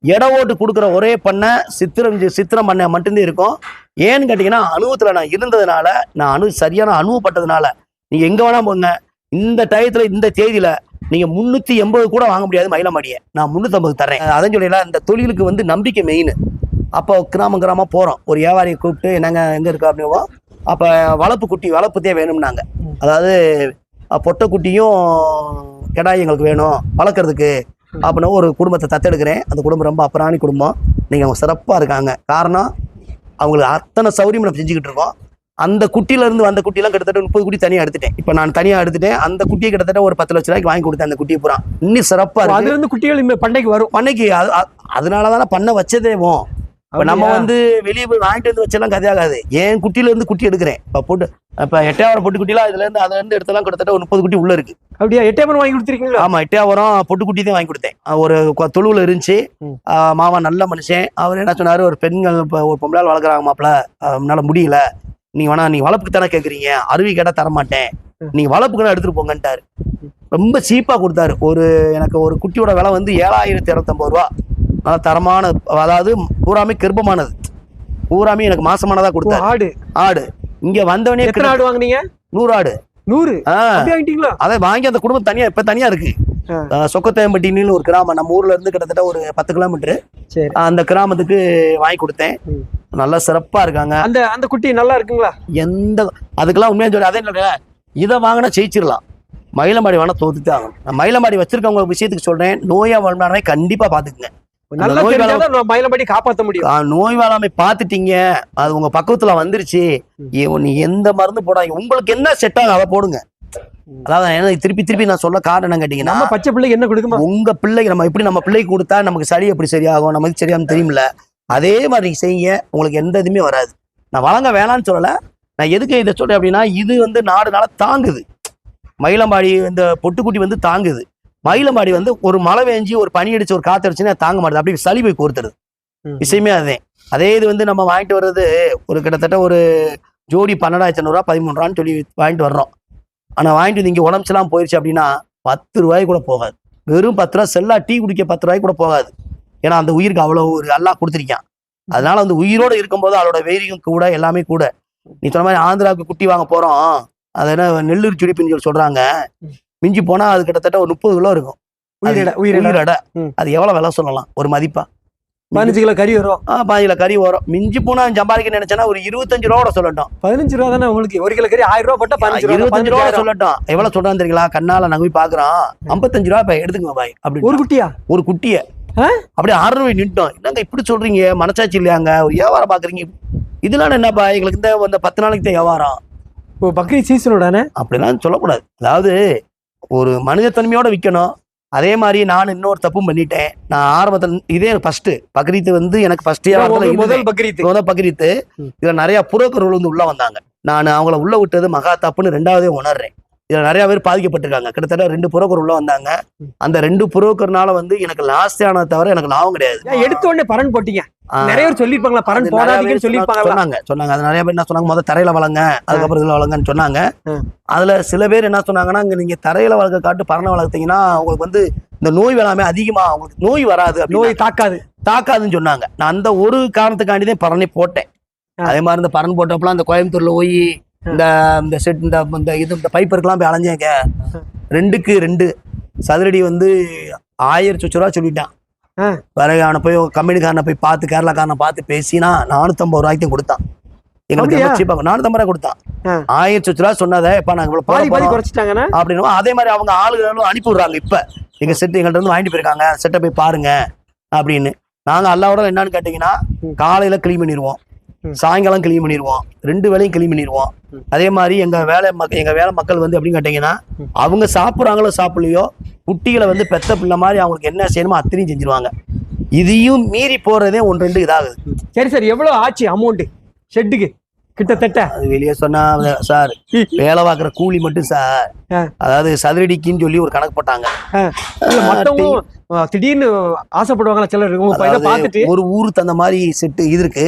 S1: இட ஓட்டு கொடுக்குற ஒரே பண்ணை சித்திரம் சித்திரம் பண்ணை மட்டும்தான் இருக்கும். ஏன்னு கேட்டீங்கன்னா அனுபவத்தில் நான் இருந்ததுனால நான் அனு சரியான அனுபவப்பட்டதுனால நீங்கள் எங்கே வேணால் போங்க. இந்த டயத்தில் இந்த தேதியில் நீங்கள் முந்நூற்றி எண்பது கூட வாங்க முடியாது மயிலமாடியை நான் முந்நூற்றம்பது தரேன் அதான் சொல்லல இந்த தொழிலுக்கு வந்து நம்பிக்கை மெயின் அப்போ கிராமம் கிராமம் போகிறோம் ஒரு வியாபாரியை கூப்பிட்டு என்னங்க எங்கே இருக்கா அப்படின்னா அப்போ வளர்ப்பு குட்டி வளர்ப்புத்தே வேணும்னாங்க. அதாவது பொட்டை குட்டியும் கிடாய் எங்களுக்கு வேணும் வளர்க்குறதுக்கு. அப்படின்னு ஒரு குடும்பத்தை தத்தெடுக்கிறேன். அந்த குடும்பம் ரொம்ப அப்புறாணி குடும்பம். நீங்க அவங்க சிறப்பா இருக்காங்க. காரணம் அவங்களுக்கு அத்தனை சௌரியம் நம்ம செஞ்சுக்கிட்டு இருக்கோம். அந்த குட்டியில இருந்து வந்த குட்டிலாம் கிட்டத்தட்ட முப்பது குட்டி தனியா எடுத்துட்டேன். இப்போ நான் தனியா எடுத்துட்டேன். அந்த குட்டியை கிட்டத்தட்ட ஒரு பத்து லட்ச ரூபாய்க்கு வாங்கி கொடுத்தேன். அந்த குட்டியை பூரா. இன்னும் சிறப்பா இருக்கு.
S2: அதுல இருந்து குட்டிகள் இனிமே பண்ணைக்கு வரும்.
S1: பண்ணைக்கு அது அ- அதனாலதானே பண்ண வச்சதேவும். இப்ப நம்ம? வந்து வெளியே போய் வாங்கிட்டு வந்து வச்செல்லாம் கதையாகாது என் குட்டியில இருந்து குட்டி எடுக்கிறேன். இப்ப போட்டு இப்ப எட்டையாவரம் பொட்டு குட்டிலாம் இதுல இருந்து அதுல இருந்து எடுத்தெல்லாம் கிட்டத்தட்ட ஒரு முப்பது குட்டி உள்ள இருக்கு.
S2: அப்படியா? எட்டே வாங்கி கொடுத்துருக்கீங்களா?
S1: ஆமா எட்டையாவரம் பொட்டு குட்டி தான் வாங்கி கொடுத்தேன். ஒரு தொழுவுல இருந்துச்சு. மாமா நல்ல மனுஷன். அவர் என்ன சொன்னாரு? ஒரு பெண்கள் இப்ப ஒரு பொம்பளால் வளர்க்குறாங்க மாப்பிள. என்னால முடியல. நீங்க வேணா நீங்க வளர்ப்புக்கு தானே கேக்குறீங்க. அருவி கேட்டா தர மாட்டேன்
S2: ம்.
S1: நீங்க வளர்ப்புக்கு எடுத்துட்டு போங்கன்ட்டாரு. ரொம்ப சீப்பா கொடுத்தாரு. ஒரு எனக்கு ஒரு குட்டியோட விலை வந்து ஏழாயிரத்தி இரநூத்தம்பது ரூபா. நல்லா தரமான அதாவது பூராமே கர்ப்பமானது பூராமே எனக்கு மாசமானதா
S2: ஓ,
S1: கொடுத்தாரு
S2: ஆடு.
S1: ஆடு. இங்க வந்தவனே
S2: எத்தனை ஆடு வாங்குனீங்க?
S1: நூறு ஆடு.
S2: நூறு?
S1: அதை வாங்கி அந்த குடும்பம் தனியா இப்ப தனியா இருக்கு. சொக்கத்தேம்பட்டின்னு ஒரு கிராமம். நம்ம ஊர்ல இருந்து கிட்டத்தட்ட ஒரு பத்து கிலோமீட்டர். அந்த கிராமத்துக்கு வாங்கி கொடுத்தேன். நல்லா சிறப்பா இருக்காங்க.
S2: அந்த அந்த குட்டி நல்லா இருக்குங்களா?
S1: எந்த அதுக்கெல்லாம் உண்மையா சொல்லி அதே இதை வாங்கினா ஜெயிச்சிடலாம். மயிலமாடி வேணா தோத்துட்டு ஆகணும். நான் மயிலமாடி வச்சிருக்கவங்க விஷயத்துக்கு சொல்றேன். நோயா வாழ்நாளே கண்டிப்பா பாத்துக்குங்க.
S2: நல்லா
S1: நோய்
S2: தெரிஞ்சாதான் நம்ம மயிலம்படி காப்பாத்த முடியும்.
S1: நோய் வேளாமை பார்த்துட்டீங்க. அது உங்க பக்கத்துல வந்துருச்சு. நீ எந்த மருந்து போடாதீங்க. உங்களுக்கு என்ன செட் ஆகும் அதை போடுங்க. அதாவது திருப்பி திருப்பி நான் சொல்ல காரணம் என்ன கேட்டீங்கன்னா
S2: நம்ம பச்சை பிள்ளைக்கு என்ன கொடுக்குமா?
S1: உங்க பிள்ளைக்கு நம்ம எப்படி நம்ம பிள்ளைக்கு கொடுத்தா நமக்கு சளி எப்படி சரியாகும் நமக்கு சரியாகும் தெரியுமில்ல அதே மாதிரி நீங்க செய்யுங்க. உங்களுக்கு எந்த இதுவுமே வராது. நான் வழங்க வேணாம்னு சொல்லல. நான் எதுக்கு இதை சொல்றேன் அப்படின்னா இது வந்து நாடு நாள தாங்குது. மயிலம்பாடி இந்த பொட்டுக்குட்டி வந்து தாங்குது. மயிலம்பாடி வந்து ஒரு மழை வேஞ்சி ஒரு பனி அடிச்சு ஒரு காத்து அடிச்சுன்னா தாங்க மாட்டுது. அப்படியே சளி போய் கோர்த்துருது. விஷயமே அதே. அதே இது வந்து நம்ம வாங்கிட்டு வர்றது ஒரு கிட்டத்தட்ட ஒரு ஜோடி பன்னெண்டாயிரத்தி ஐநூறுரூவா பதிமூணு ரூபான்னு சொல்லி வாங்கிட்டு வர்றோம். ஆனால் வாங்கிட்டு வந்து இங்கே உடம்புச்செல்லாம் போயிடுச்சு அப்படின்னா பத்து ரூபாய் கூட போகாது. வெறும் பத்து ரூபா செல்லா டீ குடிக்க பத்து ரூபாய்க்கு கூட போகாது. ஏன்னா அந்த உயிருக்கு அவ்வளோ ஒரு அல்லாஹ் கொடுத்துருக்கான். அதனால அந்த உயிரோட இருக்கும்போது அதோட வெறியும் கூட எல்லாமே கூட. நீ சொன்ன மாதிரி ஆந்திராவுக்கு குட்டி வாங்க போறோம். அது என்ன நெல்லூர் சுடிப்புன்னு சொல்லி சொல்றாங்க. மிஞ்சி போனா அது கிட்டத்தட்ட ஒரு முப்பது கிலோ இருக்கும்.
S2: உயிரிட உயிரிட.
S1: அது எவ்வளவு விலை சொல்லலாம்? ஒரு மதிப்பா.
S2: பதினஞ்சு கிலோ கறி வரும்.
S1: ஆ பாதியில கறி வரும். மிஞ்சி போனா சம்பாதிக்க நினைச்சேன்னா ஒரு இருபத்தஞ்சு ரூபா சொல்லட்டும்.
S2: பதினஞ்சு ரூபா தானே உங்களுக்கு? ஒரு கிலோ கறி ஆயிரம் ரூபா போட்டா பதினஞ்சு ரூபா
S1: இருபத்தஞ்சு ரூபா. சொல்லட்டும். எவ்வளவு சொல்றான்னு தெரியுங்களா? கண்ணால நாங்க போய் பாக்குறோம் ஐம்பத்தஞ்சு ரூபா இப்ப எடுத்துக்கங்க பாய் அப்படி
S2: ஒரு குட்டியா?
S1: ஒரு குட்டிய? அப்படியே ஆறு ரூபாய் நின்ட்டோம் என்னங்க இப்படி சொல்றீங்க? மனசாட்சி இல்லையாங்க? ஒரு வியாபாரம் பாக்குறீங்க. இதெல்லாம் என்னப்பா எங்களுக்கு இந்த பத்து நாளைக்கு தான் வியாபாரம்.
S2: ஓ பக்ரீத் சீசனோடானே
S1: அப்படிலாம் சொல்லக்கூடாது. அதாவது ஒரு மனிதத்தன்மையோட விற்கணும் அதே மாதிரி நான் இன்னொரு தப்பும் பண்ணிட்டேன். நான் ஆரம்பத்தில் இதே ஃபர்ஸ்ட் பக்ரீத் வந்து எனக்கு ஃபர்ஸ்ட்
S2: முதல் பக்ரீத்.
S1: முதல் பக்ரீத்து. இதுல நிறைய புரோக்கர்கள் வந்து உள்ள வந்தாங்க. நான் அவங்கள உள்ள விட்டது மகா தப்புன்னு ரெண்டாவதே உணர்றேன். இதுல நிறைய பேர் பாதிக்கப்பட்டிருக்காங்க. கிட்டத்தட்ட ரெண்டு புரோக்கர் உள்ள வந்தாங்க. அந்த ரெண்டு புரோக்கர்னால வந்து எனக்கு லாஸ்ட் ஆனதை தவிர எனக்கு லாபம் கிடையாது.
S2: எடுத்த உடனே பரன் போட்டீங்க. நிறைய பேர் சொல்லிருப்பாங்களா பரன் போடாதீங்கன்னு
S1: பேர்
S2: சொல்லிருப்பாங்களா
S1: சொன்னாங்க. சொன்னாங்க. அது நிறைய பேர் என்ன சொன்னாங்க? முதல்ல தரையில வளங்க அதுக்கப்புறம் இதுல வளங்கன்னு சொன்னாங்க. அதுல சில பேர் என்ன சொன்னாங்கன்னா இங்க நீங்க தரையில வளர்க்க காட்டு பரண வளர்த்தீங்கன்னா உங்களுக்கு வந்து இந்த நோய் வேளாமே அதிகமா உங்களுக்கு நோய் வராது
S2: நோய் தாக்காது.
S1: தாக்காதுன்னு சொன்னாங்க. நான் அந்த ஒரு காரணத்துக்காண்டி தான் பரணை போட்டேன். அதே மாதிரி இந்த பரண் போட்டப்பலாம் இந்த கோயம்புத்தூர்ல போய் இந்த இந்த செட் இந்த இந்த இது இந்த பைப்பருக்கெல்லாம் போய் அலைஞ்சேங்க. ரெண்டுக்கு ரெண்டு. சதுரடி வந்து ஆயிரத்தி சொச்சு ரூபா சொல்லிட்டான். பிறகு அவனை போய் கம்பெனிக்காரனை போய் பார்த்து கேரளாக்காரனை பார்த்து பேசினா நானூத்தம்பது ரூபாய்க்கு கொடுத்தான். எங்களுக்கு சீப்பாக நானூத்தம்பது ரூபாய் கொடுத்தான். ஆயிரத்தி ரூபா சொன்னதை எப்ப நாங்க இவ்வளவு போட
S2: பாதி பாதி குறைச்சிட்டாங்கன்னா
S1: அப்படின்னு அதே மாதிரி அவங்க ஆளுகளும் அனுப்பி விடுறாங்க இப்ப. எங்க செட் எங்கள்ட்ட இருந்து வாங்கிட்டு போயிருக்காங்க. செட்டை போய் பாருங்க. அப்படின்னு. நாங்க அல்லாவோட என்னன்னு கேட்டீங்கன்னா. காலையில கிளீன் பண்ணிடுவோம். சாயங்காலம் கிளீன் பண்ணிடுவோம் ரெண்டு வேளையும் கிளீன் பண்ணிடுவோம். அதே மாதிரி எங்க வேலை மக்கள் எங்க வேலை மக்கள் வந்து அப்படின்னு கேட்டீங்கன்னா. அவங்க சாப்பிட்றாங்களோ சாப்பிடலையோ குட்டிகளை வந்து பெத்த பிள்ளை மாதிரி அவங்களுக்கு என்ன செய்யணுமோ அத்தனையும் செஞ்சிருவாங்க. இதையும் மீறி போறதே ஒன்று ரெண்டு இதாகுது.
S2: சரி சரி. எவ்வளவு ஆச்சு அமௌண்ட் ஷெட்டுக்கு கிட்டத்தட்ட.
S1: அது வெளியே சொன்னா சார் வேலை பார்க்குற கூலி மட்டும் சார். அதாவது சதுரடிக்குன்னு சொல்லி ஒரு கணக்கு போட்டாங்க.
S2: ஆ, திடீர்னு ஆசைப்படுவாங்களா சிலர்? பார்த்துட்டு.
S1: ஒரு ஊருக்கு தகுந்த மாதிரி செட்டு இது இருக்கு.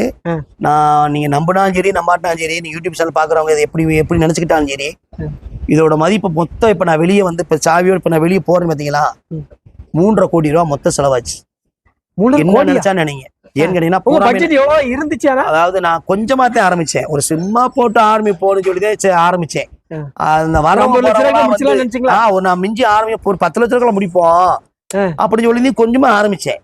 S1: நான் நீங்க நம்பினாலும் சரி நம்பாட்டினாலும் சரி நீங்க யூடியூப் சேனல் பாக்குறவங்க இதை எப்படி எப்படி நினைச்சுக்கிட்டாலும் சரி. இதோட மதிப்பு மொத்தம் இப்ப நான் வெளியே வந்து இப்ப சாவியோட இப்ப நான் வெளியே போறேன் பாத்தீங்களா. மூன்றரை கோடி ரூபா மொத்த செலவாச்சு.
S2: மூணு?
S1: நினைச்சா நினைங்க. ஏன்னு கேட்டீங்கன்னா
S2: பட்ஜெட் இருந்துச்சு
S1: அதாவது நான் கொஞ்சமா தான் ஆரம்பிச்சேன். ஒரு சிம்மா போட்டு ஆரம்பி போன்னு சொல்லி தான் சரி ஆரம்பிச்சேன். அந்த ஆ ஒரு நான் மிஞ்சி ஆரம்பி ஒரு பத்து லட்ச ரூபாய் முடிப்போம். அப்படின்னு சொல்லி கொஞ்சமா ஆரம்பிச்சேன்.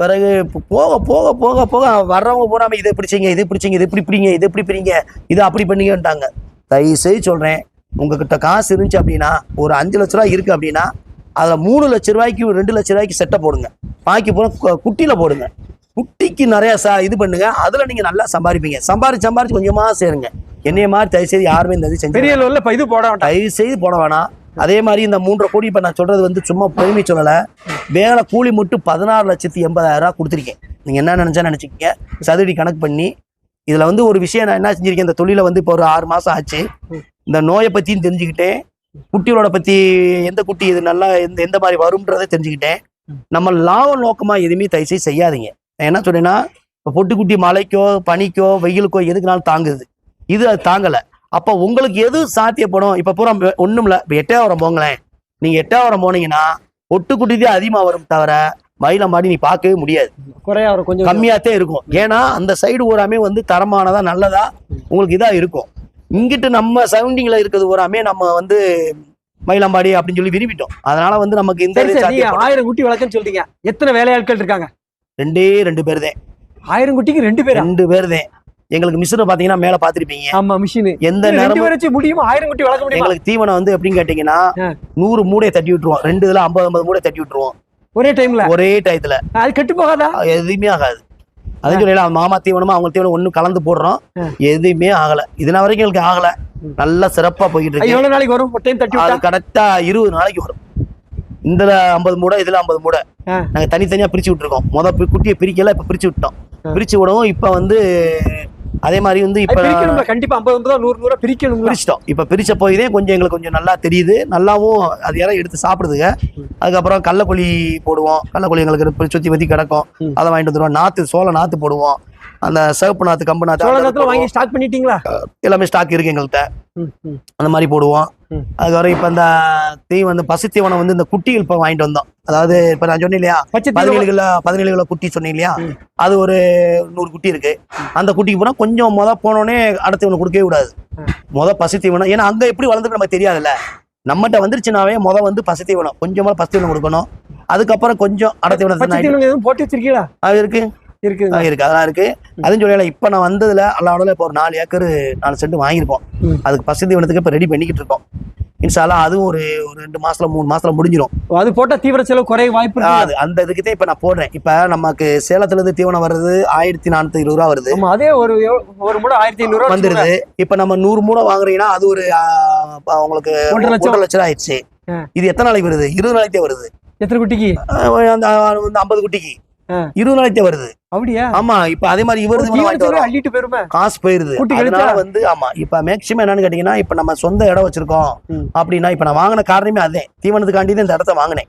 S1: பிறகு போக போக போக போக வர்றவங்க பூராம இதை பிடிச்சிங்க இதை பிடிச்சிங்க இது இப்படி பிடிங்க இது எப்படி பிடிங்க இது அப்படி பண்ணீங்கன்ட்டாங்க. தயவு செய்து சொல்றேன் உங்ககிட்ட காசு இருந்துச்சு அப்படின்னா ஒரு அஞ்சு லட்ச ரூபாய் இருக்கு அப்படின்னா அதுல மூணு லட்ச ரூபாய்க்கு ரெண்டு லட்ச ரூபாய்க்கு செட்டை போடுங்க. பாக்கி போன குட்டியில போடுங்க. குட்டிக்கு நிறைய சா இது பண்ணுங்க. அதுல நீங்க நல்லா சம்பாதிப்பீங்க சம்பாரிச்சு சம்பாரிச்சு கொஞ்சமா சேருங்க. என்னைய மாதிரி தயவு செய்து யாருமே இந்த இது செஞ்சு
S2: பெரிய லெவல்ல இது போட வேண்டாம்.
S1: தயவு செய்து போட வேணாம். அதே மாதிரி இந்த மூன்றரை கோடி இப்ப நான் சொல்றது வந்து சும்மா பெருமை சொல்லல. வேலை கூலி மட்டும் பதினாறு லட்சத்தி எண்பதாயிரம் ரூபாய் கொடுத்துருக்கேன். நீங்க என்ன நினைச்சா நினைச்சுக்கீங்க. சதுரடி கணக்கு பண்ணி இதுல வந்து ஒரு விஷயம் நான் என்ன செஞ்சிருக்கேன் இந்த தொழிலை வந்து இப்போ ஒரு ஆறு மாசம் ஆச்சு. இந்த நோயை பத்தியும் தெரிஞ்சுக்கிட்டேன். குட்டிகளோட பத்தி எந்த குட்டி இது நல்லா எந்த எந்த மாதிரி வரும்ன்றதை தெரிஞ்சுக்கிட்டேன். நம்ம லாப நோக்கமா எதுவுமே தயவு செய்து செய்யாதீங்க. என்ன சொல்றேன்னா இப்போ பொட்டுக்குட்டி மழைக்கோ பனிக்கோ வெயிலுக்கோ எதுக்குனாலும் தாங்குது. இது அது தாங்கல. அப்போ உங்களுக்கு எது சாத்தியப்படும்? இப்போ பூரா ஒன்றும் இல்லை இப்போ எட்டாயிரம் போங்களேன். நீங்கள் எட்டாயிரம் போனீங்கன்னா பொட்டுக்குட்டி தான் அதிகமாக வரும் தவிர மயிலம்பாடி நீ பார்க்கவே முடியாது.
S2: குறையா வரும் கொஞ்சம்
S1: கம்மியாத்தே இருக்கும். ஏன்னா அந்த சைடு பூராமே வந்து தரமானதா நல்லதா உங்களுக்கு இதா இருக்கும். இங்கிட்டு நம்ம சரௌண்டிங்ல இருக்கிறது பூராமே நம்ம வந்து மயிலாம்பாடி அப்படின்னு சொல்லி விரும்பிட்டோம். அதனால வந்து நமக்கு இந்த.
S2: ஆயிரம் குட்டி வளர்க்கன்னு சொல்றீங்க. எத்தனை வேலையாட்கள் இருக்காங்க?
S1: ரெண்டே ரெண்டு பேர் தான்
S2: ஆயிரம் குட்டிக்கு ரெண்டு பேரா?
S1: ரெண்டு பேர் தான் எங்களுக்கு மிஷினை பாத்தீங்கன்னா மேல பாத்திருப்பீங்க.
S2: ஆமா மிஷின்.
S1: எந்த
S2: பேர் வச்சு முடியுமா? ஆயிரம் குட்டி வளர்க்க முடியுமா?
S1: எங்களுக்கு தீவனம் வந்து எப்படின்னு கேட்டீங்கன்னா. நூறு மூடையை தட்டி விட்டுருவோம். ரெண்டு இதுல ஐம்பது ஐம்பது மூடை தட்டி விட்டுருவோம்.
S2: ஒரே டைம்ல?
S1: ஒரே டயத்துல.
S2: அது கெட்டு போகாதா?
S1: எதுவுமே ஆகாது. அது சொல்லல மாமா தீவனமா அவங்க தீவனம் ஒண்ணு கலந்து போடுறோம். எதுவுமே ஆகல. இதன வரைக்கும் எங்களுக்கு ஆகல. நல்லா சிறப்பா போய்கிட்டு
S2: அது
S1: இருக்கு.
S2: எவ்வளவு நாளைக்கு வரும்? டைம் தட்டி
S1: அது
S2: விட்டா?
S1: கரெக்டா இருபது நாளைக்கு வரும். இதுல ஐம்பது மூடை இதுல ஐம்பது மூடை. நாங்க தனித்தனியா பிரிச்சு விட்டுருக்கோம். முத குட்டியை பிரிக்கல இப்ப பிரிச்சு விட்டோம். பிரிச்சு விடவும் இப்ப வந்து அதே மாதிரி வந்து இப்ப
S2: கண்டிப்பா. ஐம்பது நூறு நூறு பிரிக்கணும்ல.
S1: பிரிச்சிட்டோம். இப்ப பிரிச்ச போய் தான் கொஞ்சம் எங்களுக்கு கொஞ்சம் நல்லா தெரியுது. நல்லாவும் அது யாரும் எடுத்து சாப்பிடுதுங்க. அதுக்கப்புறம் கடலக்கொல்லி போடுவோம். கடலக்கொல்லி எங்களுக்கு சுத்தி பத்தி கிடக்கும். அதை வாங்கிட்டு வந்துருவோம். நாத்து சோள நாத்து போடுவோம். அந்த சிவப்பு நாத்து கம்பு நாத்து.
S2: வாங்கி ஸ்டாக் பண்ணிட்டீங்களா?
S1: எல்லாமே ஸ்டாக் இருக்கு எங்கள்கிட்ட. அந்த மாதிரி போடுவோம். அதுக்கப்புறம் இப்ப இந்த தீவனம் இந்த பசு தீவனம் வந்து இந்த குட்டிகள் இப்ப வாங்கிட்டு வந்தோம். அதாவது இப்ப நான் சொன்னேன் இல்லையா? பதினேழு கிலோ பதினேழு கிலோ குட்டி சொன்னேன் இல்லையா. அது ஒரு நூறு குட்டி இருக்கு. அந்த குட்டிக்கு போனா கொஞ்சம் முத போனோடனே அடுத்த தீவனம் கொடுக்கவே கூடாது. முத பசு தீவனம். ஏன்னா அங்க எப்படி வளர்ந்துருக்கு நமக்கு தெரியாதுல்ல. நம்மகிட்ட வந்துருச்சுனாவே முத வந்து பசு தீவனம். கொஞ்சமா பசு தீவனம் கொடுக்கணும். அதுக்கப்புறம் கொஞ்சம் அடை தீவனம்
S2: பச்சை
S1: தின்னு
S2: தீவனம் எதுவும் போட்டு வச்சிருக்கீங்களா?
S1: அது இருக்கு.
S2: இருக்குது
S1: அது இருக்கு. அதெல்லாம் இருக்கு. அதுவும் சொல்லல இப்ப நான் வந்ததுல அல்லாவோட இப்போ ஒரு நாலு ஏக்கர் நாலு சென்ட் வாங்கியிருக்கோம். அதுக்கு பசு தீவனத்துக்கு இப்ப ரெடி பண்ணிக்கிட்டு இருக்கோம். இன்ஷால்லா அதுவும் ஒரு ஒரு ரெண்டு மாசத்துல மூணு மாசத்துல முடிஞ்சிடும்
S2: அது போட்டா தீவிர செலவு குறைய வாய்ப்பு இருக்கு
S1: அது அந்த இதுக்கு தான் இப்ப நான் போடுறேன். இப்ப நமக்கு சேலத்துல இருந்து தீவனம் வருது ஆயிரத்தி நானூத்தி இருபது ரூபா வருது.
S2: அதே ஒரு ஒரு மூட ஆயிரத்தி ஐநூறு ரூபா
S1: வந்துருது. இப்ப நம்ம நூறு மூடை வாங்குறீங்கன்னா அது ஒரு உங்களுக்கு
S2: ஒன்றரை லட்சம்.
S1: ஒன்றரை லட்சம் ஆயிடுச்சு. இது எத்தனை நாளைக்கு வருது? இருபது நாளைக்கே வருது.
S2: எத்தனை குட்டிக்கு?
S1: அந்த ஐம்பது குட்டிக்கு. இருபது நாளைக்கே வருது.
S2: அப்படியா?
S1: ஆமா இப்ப அதே மாதிரி இவரு
S2: அள்ளிட்டு போயிருமே.
S1: காசு போயிருது. அதனால? வந்து ஆமா இப்ப மேக்சிமம் என்னன்னு கேட்டீங்கன்னா இப்ப நம்ம சொந்த இடம் வச்சிருக்கோம். அப்படின்னா இப்ப நான் வாங்கின காரணமே அதே. தீவனத்துக்காண்டி தான் இந்த இடத்த வாங்கினேன்.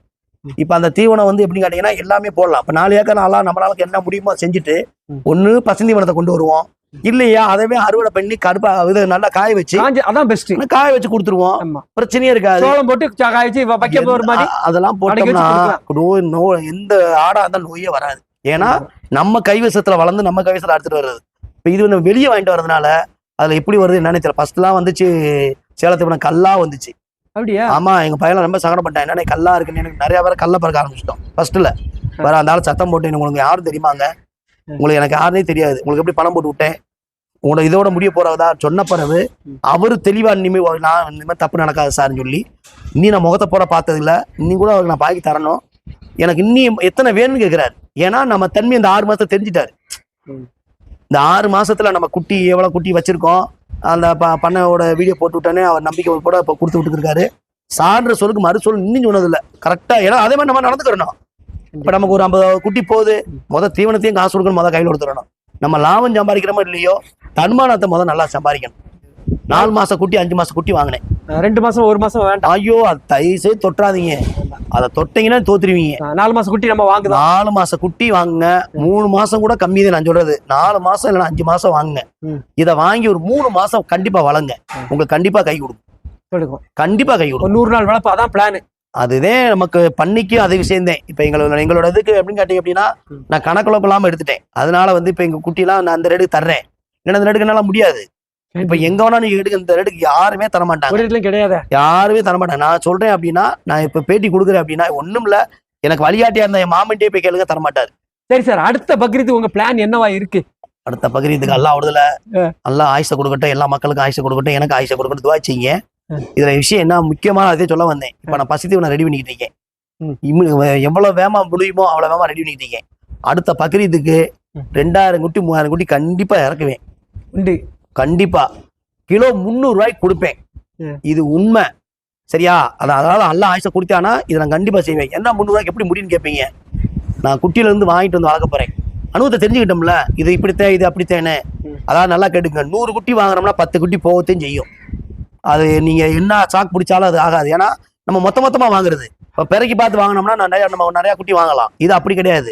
S1: இப்ப அந்த தீவனம் வந்து எப்படி கேட்டீங்கன்னா எல்லாமே போடலாம். இப்ப நாலு ஏக்கர் நாளா நம்மளால என்ன முடியுமோ செஞ்சுட்டு. ஒண்ணு பசுந்தீவனத்தை கொண்டு வருவோம். இல்லையா? அதவே அறுவடை பண்ணி கருப்பா இது நல்லா காய வச்சு
S2: அதான் பெஸ்ட்
S1: காய வச்சு கொடுத்துருவோம். பிரச்சனையே இருக்காது.
S2: சோளம் போட்டு சா- காய்ச்சி வ- வைக்க போற மாதிரி
S1: அதெல்லாம்
S2: வச்சு
S1: போட்டோம்னா நோய் நோய் எந்த ஆடா இருந்தாலும் நோயே வராது. ஏன்னா நம்ம கைவசத்துல வளர்ந்து நம்ம கைவசத்துல எடுத்துட்டு வர்றது. இப்ப இது வந்து வெளியே வாங்கிட்டு வரதுனால அதுல எப்படி வருது என்னன்னு தெரியல. ஃபர்ஸ்ட்லாம் வந்துச்சு சேலத்துக்கு போன கல்லா வந்துச்சு.
S2: அப்படியா?
S1: ஆமா எங்க பையன் ரொம்ப சங்கடப்பட்டேன் என்னன்னா கல்லா இருக்குன்னு? எனக்கு நிறைய பேர் கல்ல பறக்க ஆரம்பிச்சிட்டோம். ஃபர்ஸ்ட்ல வேற அந்த சத்தம் போட்டு எனக்கு உங்களுக்கு யாரும் தெரியுமாங்க? உங்களுக்கு எனக்கு யாருனே தெரியாது. உங்களுக்கு எப்படி பணம் போட்டு விட்டேன்? உங்களோட இதோட முடிய போறதா சொன்ன பிறகு அவரு தெளிவா இனிமே ஒரு நான் இனிமேல் தப்பு நடக்காது சார்னு சொல்லி இன்னி நான் முகத்தை போட பார்த்தது இல்ல இன்னி கூட அவருக்கு நான் பாக்கி தரணும். எனக்கு இன்னி எத்தனை வேணும்னு கேட்கிறாரு ஏன்னா நம்ம தன்மை இந்த ஆறு மாசத்தை தெரிஞ்சுட்டாரு. இந்த ஆறு மாசத்துல நம்ம குட்டி எவ்வளவு குட்டி வச்சிருக்கோம். அந்த ப- பண்ணையோட வீடியோ போட்டு விட்டோன்னே அவர் நம்பிக்கை கூட இப்போ கொடுத்து விட்டுருக்காரு சான்ற சொல்லுக்கு மறுசொல் இன்னும் சொன்னதில்ல. கரெக்டா ஏன்னா அதே மாதிரி நம்ம நடந்துக்கிறணும் இப்ப நமக்கு ஒரு ஐம்பது குட்டி போகுது முத தீவனத்தையும் காசு கொடுக்கணும் முத கையில் கொடுத்துடணும். நம்ம லாபம் சம்பாதிக்கிறோமோ இல்லையோ தன்மானத்தை முத நல்லா சம்பாதிக்கணும். நாலு மாச குட்டி அஞ்சு மாச குட்டி வாங்கினேன்.
S2: ரெண்டு மாசம் ஒரு மாசம் வேண்டாம்.
S1: ஐயோ அது தயவுசே தொட்டுறாதீங்க அதை தொட்டீங்கன்னா தோத்துருவீங்க.
S2: நாலு மாசம் குட்டி நம்ம வாங்குதோம்
S1: நாலு மாச குட்டி வாங்குங்க. மூணு மாசம் கூட கம்மி தான் நான் சொல்றது. நாலு மாசம் இல்லைன்னா அஞ்சு மாசம் வாங்குங்க. இதை வாங்கி ஒரு மூணு மாசம் கண்டிப்பா வளங்க உங்களுக்கு கண்டிப்பா கை கொடுக்கும். கண்டிப்பா கை கொடுக்கும்.
S2: நூறு நாள் வளர்ப்பு அதான் பிளான்
S1: அதுதான் நமக்கு பண்ணிக்கு அது விஷயம்தான். இப்ப எங்களோட எங்களோட இதுக்கு எப்படின்னு கேட்டீங்க அப்படின்னா. நான் கணக்குழப்பு இல்லாம எடுத்துட்டேன். அதனால வந்து இப்ப எங்க குட்டிலாம் நான் அந்த ரேட்டுக்கு தர்றேன். ஏன்னா அந்த ரேட்டுக்கு என்னால முடியாது. இப்ப எங்க வேணா நீங்க எடுக்க இந்த ரேட்டுக்கு யாருமே தர மாட்டாங்க.
S2: ஒரு இடத்துலயும் கிடையாது?
S1: யாருமே தர மாட்டாங்க. நான் சொல்றேன் அப்படின்னா நான் இப்ப பேட்டி கொடுக்குறேன் அப்படின்னா ஒண்ணும் இல்ல. எனக்கு வழிகாட்டியா இருந்த என் மாமன்ட்டே போய் கேளுங்க தர மாட்டாரு.
S2: சரி சார் அடுத்த பக்ரீத்து உங்க பிளான் என்னவா இருக்கு?
S1: அடுத்த பகிரீதுக்கு அல்லா விடுதல.
S2: ஆ.
S1: நல்லா ஆயுச கொடுக்கட்டும் எல்லா மக்களுக்கும் ஆயுச கொடுக்கட்டும் எனக்கு ஆயுச கொடுக்கட்டும் துவா செய்யுங்க.
S2: ஆ.
S1: இதுல விஷயம் என்ன முக்கியமான அதே சொல்ல வந்தேன். இப்ப நான் பசித்து நான் ரெடி பண்ணிக்கிட்டு இருக்கேன். எவ்வளவு வேகமா முடியுமோ அவ்வளவு வேகமா ரெடி பண்ணிக்கிட்டு இருக்கேன். அடுத்த பக்ரீத்துக்கு. ரெண்டாயிரம் குட்டி மூவாயிரம் குட்டி கண்டிப்பா இறக்குவேன்.
S2: உண்டு.
S1: கண்டிப்பா. கிலோ முந்நூறு ரூபாய்க்கு கொடுப்பேன். இது உண்மை. சரியா? அத- அதாவது அல்ல ஆயுச கொடுத்தானா இதை நான் கண்டிப்பா செய்வேன். என்ன முந்நூறு ரூபாய்க்கு எப்படி முடியும்னு கேட்பீங்க நான் குட்டியில இருந்து வாங்கிட்டு வந்து வளர்க்க போறேன். அனுபவத்தை தெரிஞ்சுக்கிட்டோம்ல இது இப்படித்தான் இது அப்படித்தேன்னு.
S2: ம்.
S1: அதாவது நல்லா கேட்டுங்க நூறு குட்டி வாங்குறோம்னா பத்து குட்டி போகத்தையும் செய்யும். அது நீங்கள் என்ன சாக் பிடிச்சாலும் அது ஆகாது. ஏன்னா நம்ம மொத்த மொத்தமாக வாங்குறது. இப்போ பிறக்கி பார்த்து வாங்கினோம்னா நிறைய நம்ம நிறையா குட்டி வாங்கலாம். இது அப்படி கிடையாது.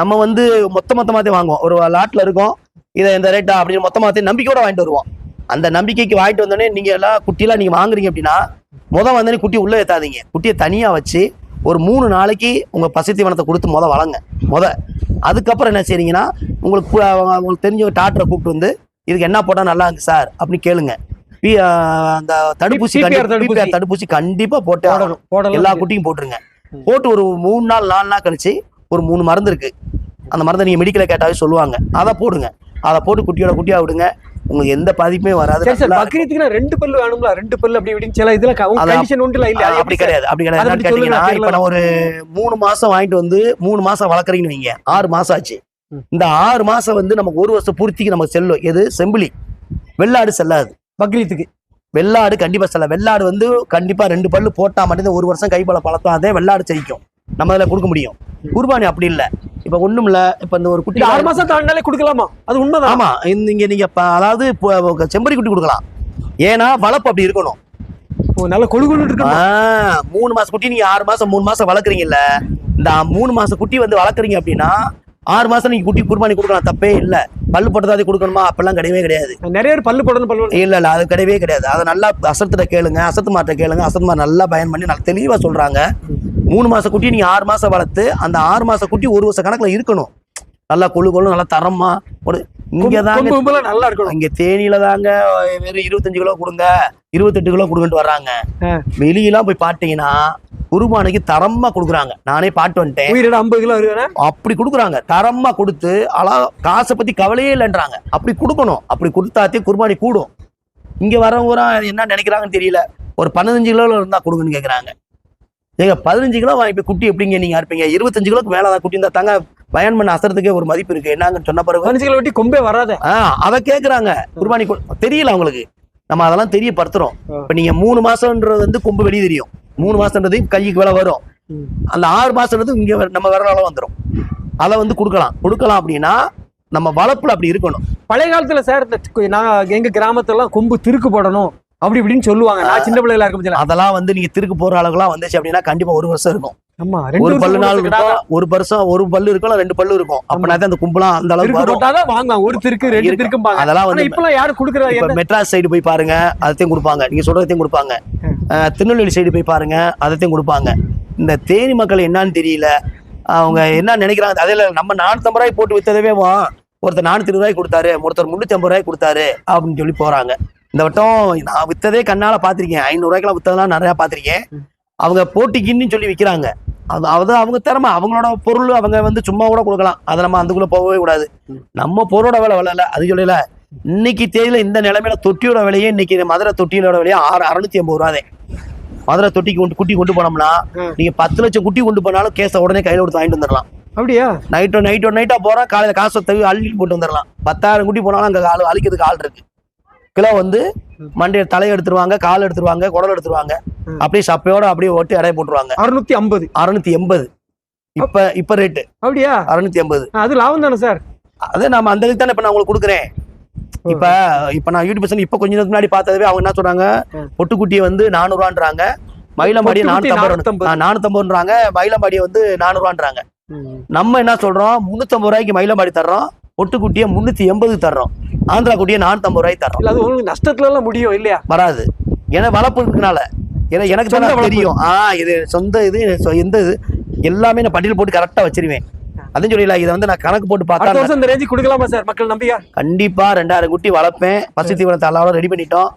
S1: நம்ம வந்து மொத்த மொத்தமாகத்தே வாங்குவோம். ஒரு லாட்டில் இருக்கோம். இதை இந்த ரேட்டா அப்படின்னு மொத்தமாத்தே நம்பிக்கையோட வாங்கிட்டு வருவோம். அந்த நம்பிக்கைக்கு வாங்கிட்டு வந்தோடனே நீங்கள் எல்லாம் குட்டியெல்லாம் நீங்கள் வாங்குறீங்க அப்படின்னா முத வந்தோடனே குட்டி உள்ளே ஏற்றாதீங்க குட்டியை தனியாக வச்சு ஒரு மூணு நாளைக்கு உங்கள் பசி கொடுத்து மொதல் வளங்க. முத. அதுக்கப்புறம் என்ன செய்றீங்கன்னா உங்களுக்கு உங்களுக்கு தெரிஞ்ச டாக்டரை கூப்பிட்டு வந்து இதுக்கு என்ன போட்டால் நல்லா இருக்கு சார் அப்படின்னு கேளுங்க. அந்த தடுப்பூசி
S2: தடுப்பூசி.
S1: கண்டிப்பா போட்டு
S2: போடணும்
S1: எல்லா குட்டியும் போட்டுருங்க. போட்டு ஒரு மூணு நாள் நாலு நாள் கழிச்சு ஒரு மூணு மருந்து இருக்கு. அந்த மருந்தை நீங்க மெடிக்கல கேட்டாவே சொல்லுவாங்க. அதை போடுங்க. அதை போட்டு குட்டியோட குட்டியா விடுங்க. உங்களுக்கு எந்த பாதிப்புமே வராது.
S2: சரி ரெண்டு பல்லு வேணும்ல? ரெண்டு பல்லு அப்படி இப்படின்னு சில இதுல
S1: அதான்.
S2: கண்டிஷன் உண்டு இல்ல
S1: அப்படி கிடையாது அப்படி கிடையாது. கேட்டீங்கன்னா இப்ப. நான் ஒரு மூணு மாசம் வாங்கிட்டு வந்து மூணு மாசம் வளர்க்குறீங்கன்னு வைங்க. ஆறு மாசம் ஆச்சு. இந்த ஆறு மாசம் வந்து நமக்கு ஒரு வருஷம் பூர்த்திக்கு நமக்கு செல்லும். எது? செம்பிளி வெள்ளாடு செல்லாது.
S2: பக்ரீத்துக்கு
S1: வெள்ளாடு கண்டிப்பா செல்ல. வெள்ளாடு வந்து கண்டிப்பா ரெண்டு பல்லு போட்டா மட்டும்தான் ஒரு வருஷம் கைப்பல பழத்தம் அதே வெள்ளாடு ஜெயிக்கும். நம்ம அதில் கொடுக்க முடியும். குர்பானி அப்படி இல்ல. இப்ப ஒண்ணும் இல்ல. இப்ப இந்த ஒரு குட்டி
S2: ஆறு மாசம் தாண்டினாலே கொடுக்கலாமா? அது உண்மைதான்.
S1: ஆமா. இந்த இங்க நீங்க இப்ப அதாவது இப்போ செம்பரி குட்டி கொடுக்கலாம். ஏன்னா வளர்ப்பு அப்படி இருக்கணும்.
S2: நல்ல கொழு கொழு இருக்கணும்
S1: மூணு மாசம் குட்டி நீங்க ஆறு மாசம் மூணு மாசம் வளர்க்குறீங்கல்ல. இந்த மூணு மாசம் குட்டி வந்து வளர்க்குறீங்க அப்படின்னா ஆறு மாசம் நீங்க குட்டி குர்பானி கொடுக்கலாம் தப்பே இல்ல. பல்லு போட்டதாதி கொடுக்கணுமா? அப்பெல்லாம் கிடையவே கிடையாது.
S2: நிறைய பேர் பல்லு போடணும் பல்லு.
S1: இல்ல இல்ல அது கிடையவே கிடையாது. அதை நல்லா அசத்துல கேளுங்க அசத்து மாட்ட கேளுங்க அசத்து மாட்ட நல்லா பயன் பண்ணி நல்லா தெளிவா சொல்றாங்க. மூணு மாச குட்டி நீங்க ஆறு மாசம் வளர்த்து அந்த ஆறு மாச குட்டி ஒரு வருஷம் கணக்குல இருக்கணும். நல்லா கொழு கொழு நல்லா தரமா ஒரு இங்க தாங்க
S2: நல்லா இருக்கணும்.
S1: இங்க தேனியில தாங்க வெறும் இருபத்தஞ்சு கிலோ கொடுங்க இருபத்தெட்டு கிலோ கொடுங்கன்ட்டு வர்றாங்க. வெளியெல்லாம் போய் பாத்தீங்கன்னா குருபானைக்கு தரமா கொடுக்குறாங்க. நானே பாட்டு வந்துட்டேன்.
S2: ஐம்பது கிலோ
S1: அப்படி கொடுக்குறாங்க. தரமா கொடுத்து அழகா காசை பத்தி கவலையே இல்லைன்றாங்க. அப்படி கொடுக்கணும். அப்படி கொடுத்தாத்தே குர்பானி கூடும். இங்க வரவங்க என்ன நினைக்கிறாங்கன்னு தெரியல. ஒரு பதினஞ்சு கிலோல இருந்தா கொடுங்கன்னு கேக்குறாங்க. ஏங்க பதினஞ்சு கிலோ வாங்கி குட்டி எப்படிங்க நீங்க இருப்பீங்க இருபத்தஞ்சு கிலோக்கு மேல தான் குட்டி இருந்தா தாங்க பயன் பண்ண அசரத்துக்கே ஒரு மதிப்பு இருக்கு. என்னங்கன்னு சொன்ன பிறகு
S2: கிலோ வெட்டி கொம்பே வராத.
S1: அதை கேக்குறாங்க. குர்பானி தெரியல அவங்களுக்கு. நம்ம அதெல்லாம் தெரியப்படுத்துறோம். இப்ப நீங்க மூணு மாசம்ன்றது வந்து கொம்பு வெளியே தெரியும். மூணு மாசம்ன்றது கைக்கு வேலை வரும். அந்த ஆறு மாசம்ன்றது இங்க நம்ம விரலால வந்துடும் அதை வந்து கொடுக்கலாம். கொடுக்கலாம் அப்படின்னா நம்ம வளர்ப்புல அப்படி இருக்கணும்.
S2: பழைய காலத்துல சார் நான் எங்க கிராமத்துல எல்லாம் கொம்பு திருக்கு போடணும். அப்படி இப்படின்னு சொல்லுவாங்க. நான் சின்ன பிள்ளைல இருக்கும்.
S1: அதெல்லாம் வந்து நீங்க திருக்கு போற அளவுக்குலாம் வந்துச்சு அப்படின்னா கண்டிப்பா ஒரு வருஷம் இருக்கும்.
S2: ஆமா
S1: ஒரு பல்லு நாள் ஒரு வருஷம் ஒரு பல்லு இருக்கும் ரெண்டு பல்லு இருக்கும்? அப்படின்னா தான் அந்த கும்பலாம் அந்த அளவுக்கு
S2: போட்டாதான் ஒரு திருக்கு ரெண்டு
S1: அதெல்லாம்
S2: ஆனா
S1: வந்து
S2: இப்பெல்லாம் யாரும் குடுக்கறா
S1: இப்ப
S2: என்ன?
S1: மெட்ராஸ் சைடு போய் பாருங்க அதையும் கொடுப்பாங்க. நீங்க சொல்றதையும் கொடுப்பாங்க. திருநெல்வேலி சைடு போய் பாருங்க அதையும் கொடுப்பாங்க. இந்த தேனி மக்கள் என்னன்னு தெரியல. அவங்க என்ன நினைக்கிறாங்க? அதில் நம்ம நானூத்தம்பது ரூபாய் போட்டு வித்ததவே ஒருத்தர் நானூத்தி ரூபாய் கொடுத்தாரு ஒருத்தர் முன்னூத்தி ஐம்பது ரூபாய் கொடுத்தாரு அப்படின்னு சொல்லி போறாங்க. இந்த வட்டம் நான் வித்ததே கண்ணால பாத்திருக்கேன் ஐநூறு ரூபாய்க்கெல்லாம் வித்ததெல்லாம் நிறைய பாத்திருக்கேன் அவங்க போட்டிக்குன்னு சொல்லி விக்கிறாங்க. அது அது அவங்க திறமை அவங்களோட பொருள் அவங்க வந்து சும்மா கூட கொடுக்கலாம். அதை நம்ம அதுக்குள்ள போகவே கூடாது. நம்ம பொருளோட விலை விலை இல்லை அது சொல்லல. இன்னைக்கு தேதியில இந்த நிலைமையில தொட்டியோட விலையே இன்னைக்கு மதுரை தொட்டியோட விலையே ஆறு அறுநூத்தி எண்பது ரூபாதே மதுரை தொட்டிக்கு கொண்டு குட்டி கொண்டு போனோம்னா. நீங்க பத்து லட்சம் குட்டி கொண்டு போனாலும் கேஸை உடனே கையில கொடுத்து வாங்கிட்டு வந்துடலாம்
S2: அப்படியா?
S1: நைட்டோ நைட்டோ நைட்டா போறோம் காலையில காசை தவி அள்ளிட்டு போட்டு வந்துடலாம் பத்தாயிரம் குட்டி போனாலும் அங்க ஆள் அழிக்கிறதுக்கு ஆள் இருக்கு. கிலோ வந்து மண்டைய தலையை எடுத்துருவாங்க கால் எடுத்துருவாங்க குடல் எடுத்துருவாங்க. அப்படியே சப்பையோட அப்படியே ஒட்டி அடைய போட்டுருவாங்க.
S2: அறுநூத்தி ஐம்பது
S1: அறுநூத்தி எண்பது. இப்ப இப்ப ரேட்டு
S2: அப்படியா?
S1: அறுநூத்தி எண்பது.
S2: அது லாபம் தானே சார்?
S1: அதே நம்ம அந்த இதுக்கு தானே இப்ப நான் உங்களுக்கு கொடுக்குறேன். இப்ப இப்ப நான் யூடியூப் இப்ப கொஞ்ச நேரத்துக்கு முன்னாடி பார்த்ததவே அவங்க என்ன சொல்றாங்க?
S2: ம்.
S1: பொட்டுக்குட்டியை வந்து நானூறுவான்றாங்க. மயிலம்பாடியை நானூத்தம்பது. ரூபா நானூத்தம்பதுன்றாங்க மயிலம்பாடியை வந்து நானூறுவான்றாங்க. நம்ம என்ன சொல்றோம்? முன்னூத்தம்பது ரூபாய்க்கு மயிலம்பாடி தர்றோம். பொட்டுக்குட்டியை முன்னூத்தி எண்பது தர்றோம். ஆந்திரா குட்டியை நானூத்தம்பது ரூபாய்க்கு தர்றோம்.
S2: இல்ல அது உங்களுக்கு நஷ்டத்துல எல்லாம் முடியும் இல்லையா?
S1: வராது. ஏன்னா வளர்ப்பு இருக்கனால ஏன்னா எனக்கு தான். தெரியும். ஆ இது சொந்த இது எந்த இது எல்லாமே நான் பட்டியல் போட்டு கரெக்டா வச்சிருவேன். அதையும் சொல்லல இதை வந்து நான் கணக்கு போட்டு பார்த்தா
S2: வருஷம் இந்த ரேஞ்சு கொடுக்கலாமா சார் மக்கள் நம்பியா?
S1: கண்டிப்பா ரெண்டாயிரம் குட்டி வளர்ப்பேன். பசு தீவனத்தை அளவோட ரெடி பண்ணிட்டோம்.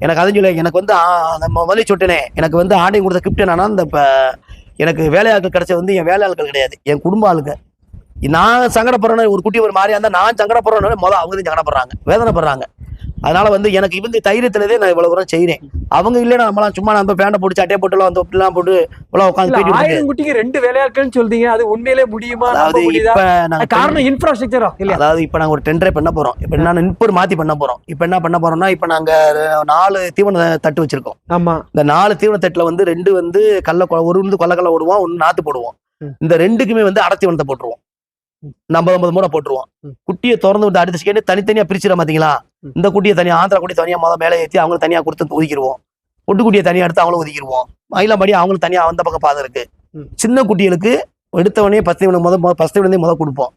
S1: எனக்கு அதுவும் சொல்ல எனக்கு வந்து ஆ, நம்ம முதல்ல சொட்டனே எனக்கு வந்து ஆண்டை கொடுத்த கிஃப்ட் என்னன்னா இந்த இப்ப எனக்கு வேலையாட்கள் கிடைச்சது வந்து என் வேலையாட்கள் கிடையாது. என் குடும்ப ஆளுங்க. நான் சங்கடப்படுறேன்னு ஒரு குட்டி ஒரு மாதிரியா இருந்தா நான் சங்கடப்படுறேன்னு முதல்ல அவங்க தான் சங்கடப்படுறாங்க வேதனைப்படுறாங்க. அதனால வந்து எனக்கு இவங்க தைரியத்துலதே நான் இவ்வளவு தூரம் செய்றேன். அவங்க இல்லைன்னா நம்மளாம் சும்மா நம்ம பேண்டை போட்டு சட்டையை போட்டுலாம் வந்து அப்படிலாம் போட்டு இவ்வளவு உட்காந்து
S2: இல்ல ஆயிரம் குட்டிக்கு ரெண்டு வேலையாட்கள்னு சொல்றீங்க அது உண்மையிலே முடியுமா?
S1: அதாவது இப்ப நாங்க
S2: காரணம் இன்ஃப்ராஸ்ட்ரக்சரா இல்லையா?
S1: அதாவது இப்ப நாங்க ஒரு டெண்டரே பண்ண போறோம். இப்ப என்ன நிற்பர் மாத்தி பண்ண போறோம். இப்ப என்ன பண்ண போறோம்னா இப்ப நாங்க நாலு தீவன தட்டு வச்சிருக்கோம்.
S2: ஆமா.
S1: இந்த நாலு தீவன தட்டுல வந்து ரெண்டு வந்து கல்ல ஒரு வந்து கொல்லக்கல்ல போடுவோம் ஒன்னு நாத்து போடுவோம். இந்த ரெண்டுக்குமே வந்து அடத்தீவனத்தை போட்டுருவோம். ஐம்பது ஐம்பது மூடை போட்டுருவோம். குட்டியை திறந்து விட்டு அடுத்த செகண்ட் தனித்தனியா பிரிச்சிடும் பாத்தீங்களா
S2: ம்.
S1: இந்த குட்டியை தனியா ஆந்திரா குட்டி தனியா முத மேலே ஏத்தி அவங்களுக்கு தனியா கொடுத்து ஒதுக்கிடுவோம் பொட்டு குட்டியை தனியா எடுத்து அவங்களும் ஒதுக்கிடுவோம் மயிலாம்படி அவங்களுக்கு தனியா அந்த பக்கம் பாதை இருக்கு. சின்ன குட்டிகளுக்கு எடுத்தவனே பத்து தீவனம் முத முத- பத்து தீவனத்தையும் முத கொடுப்போம்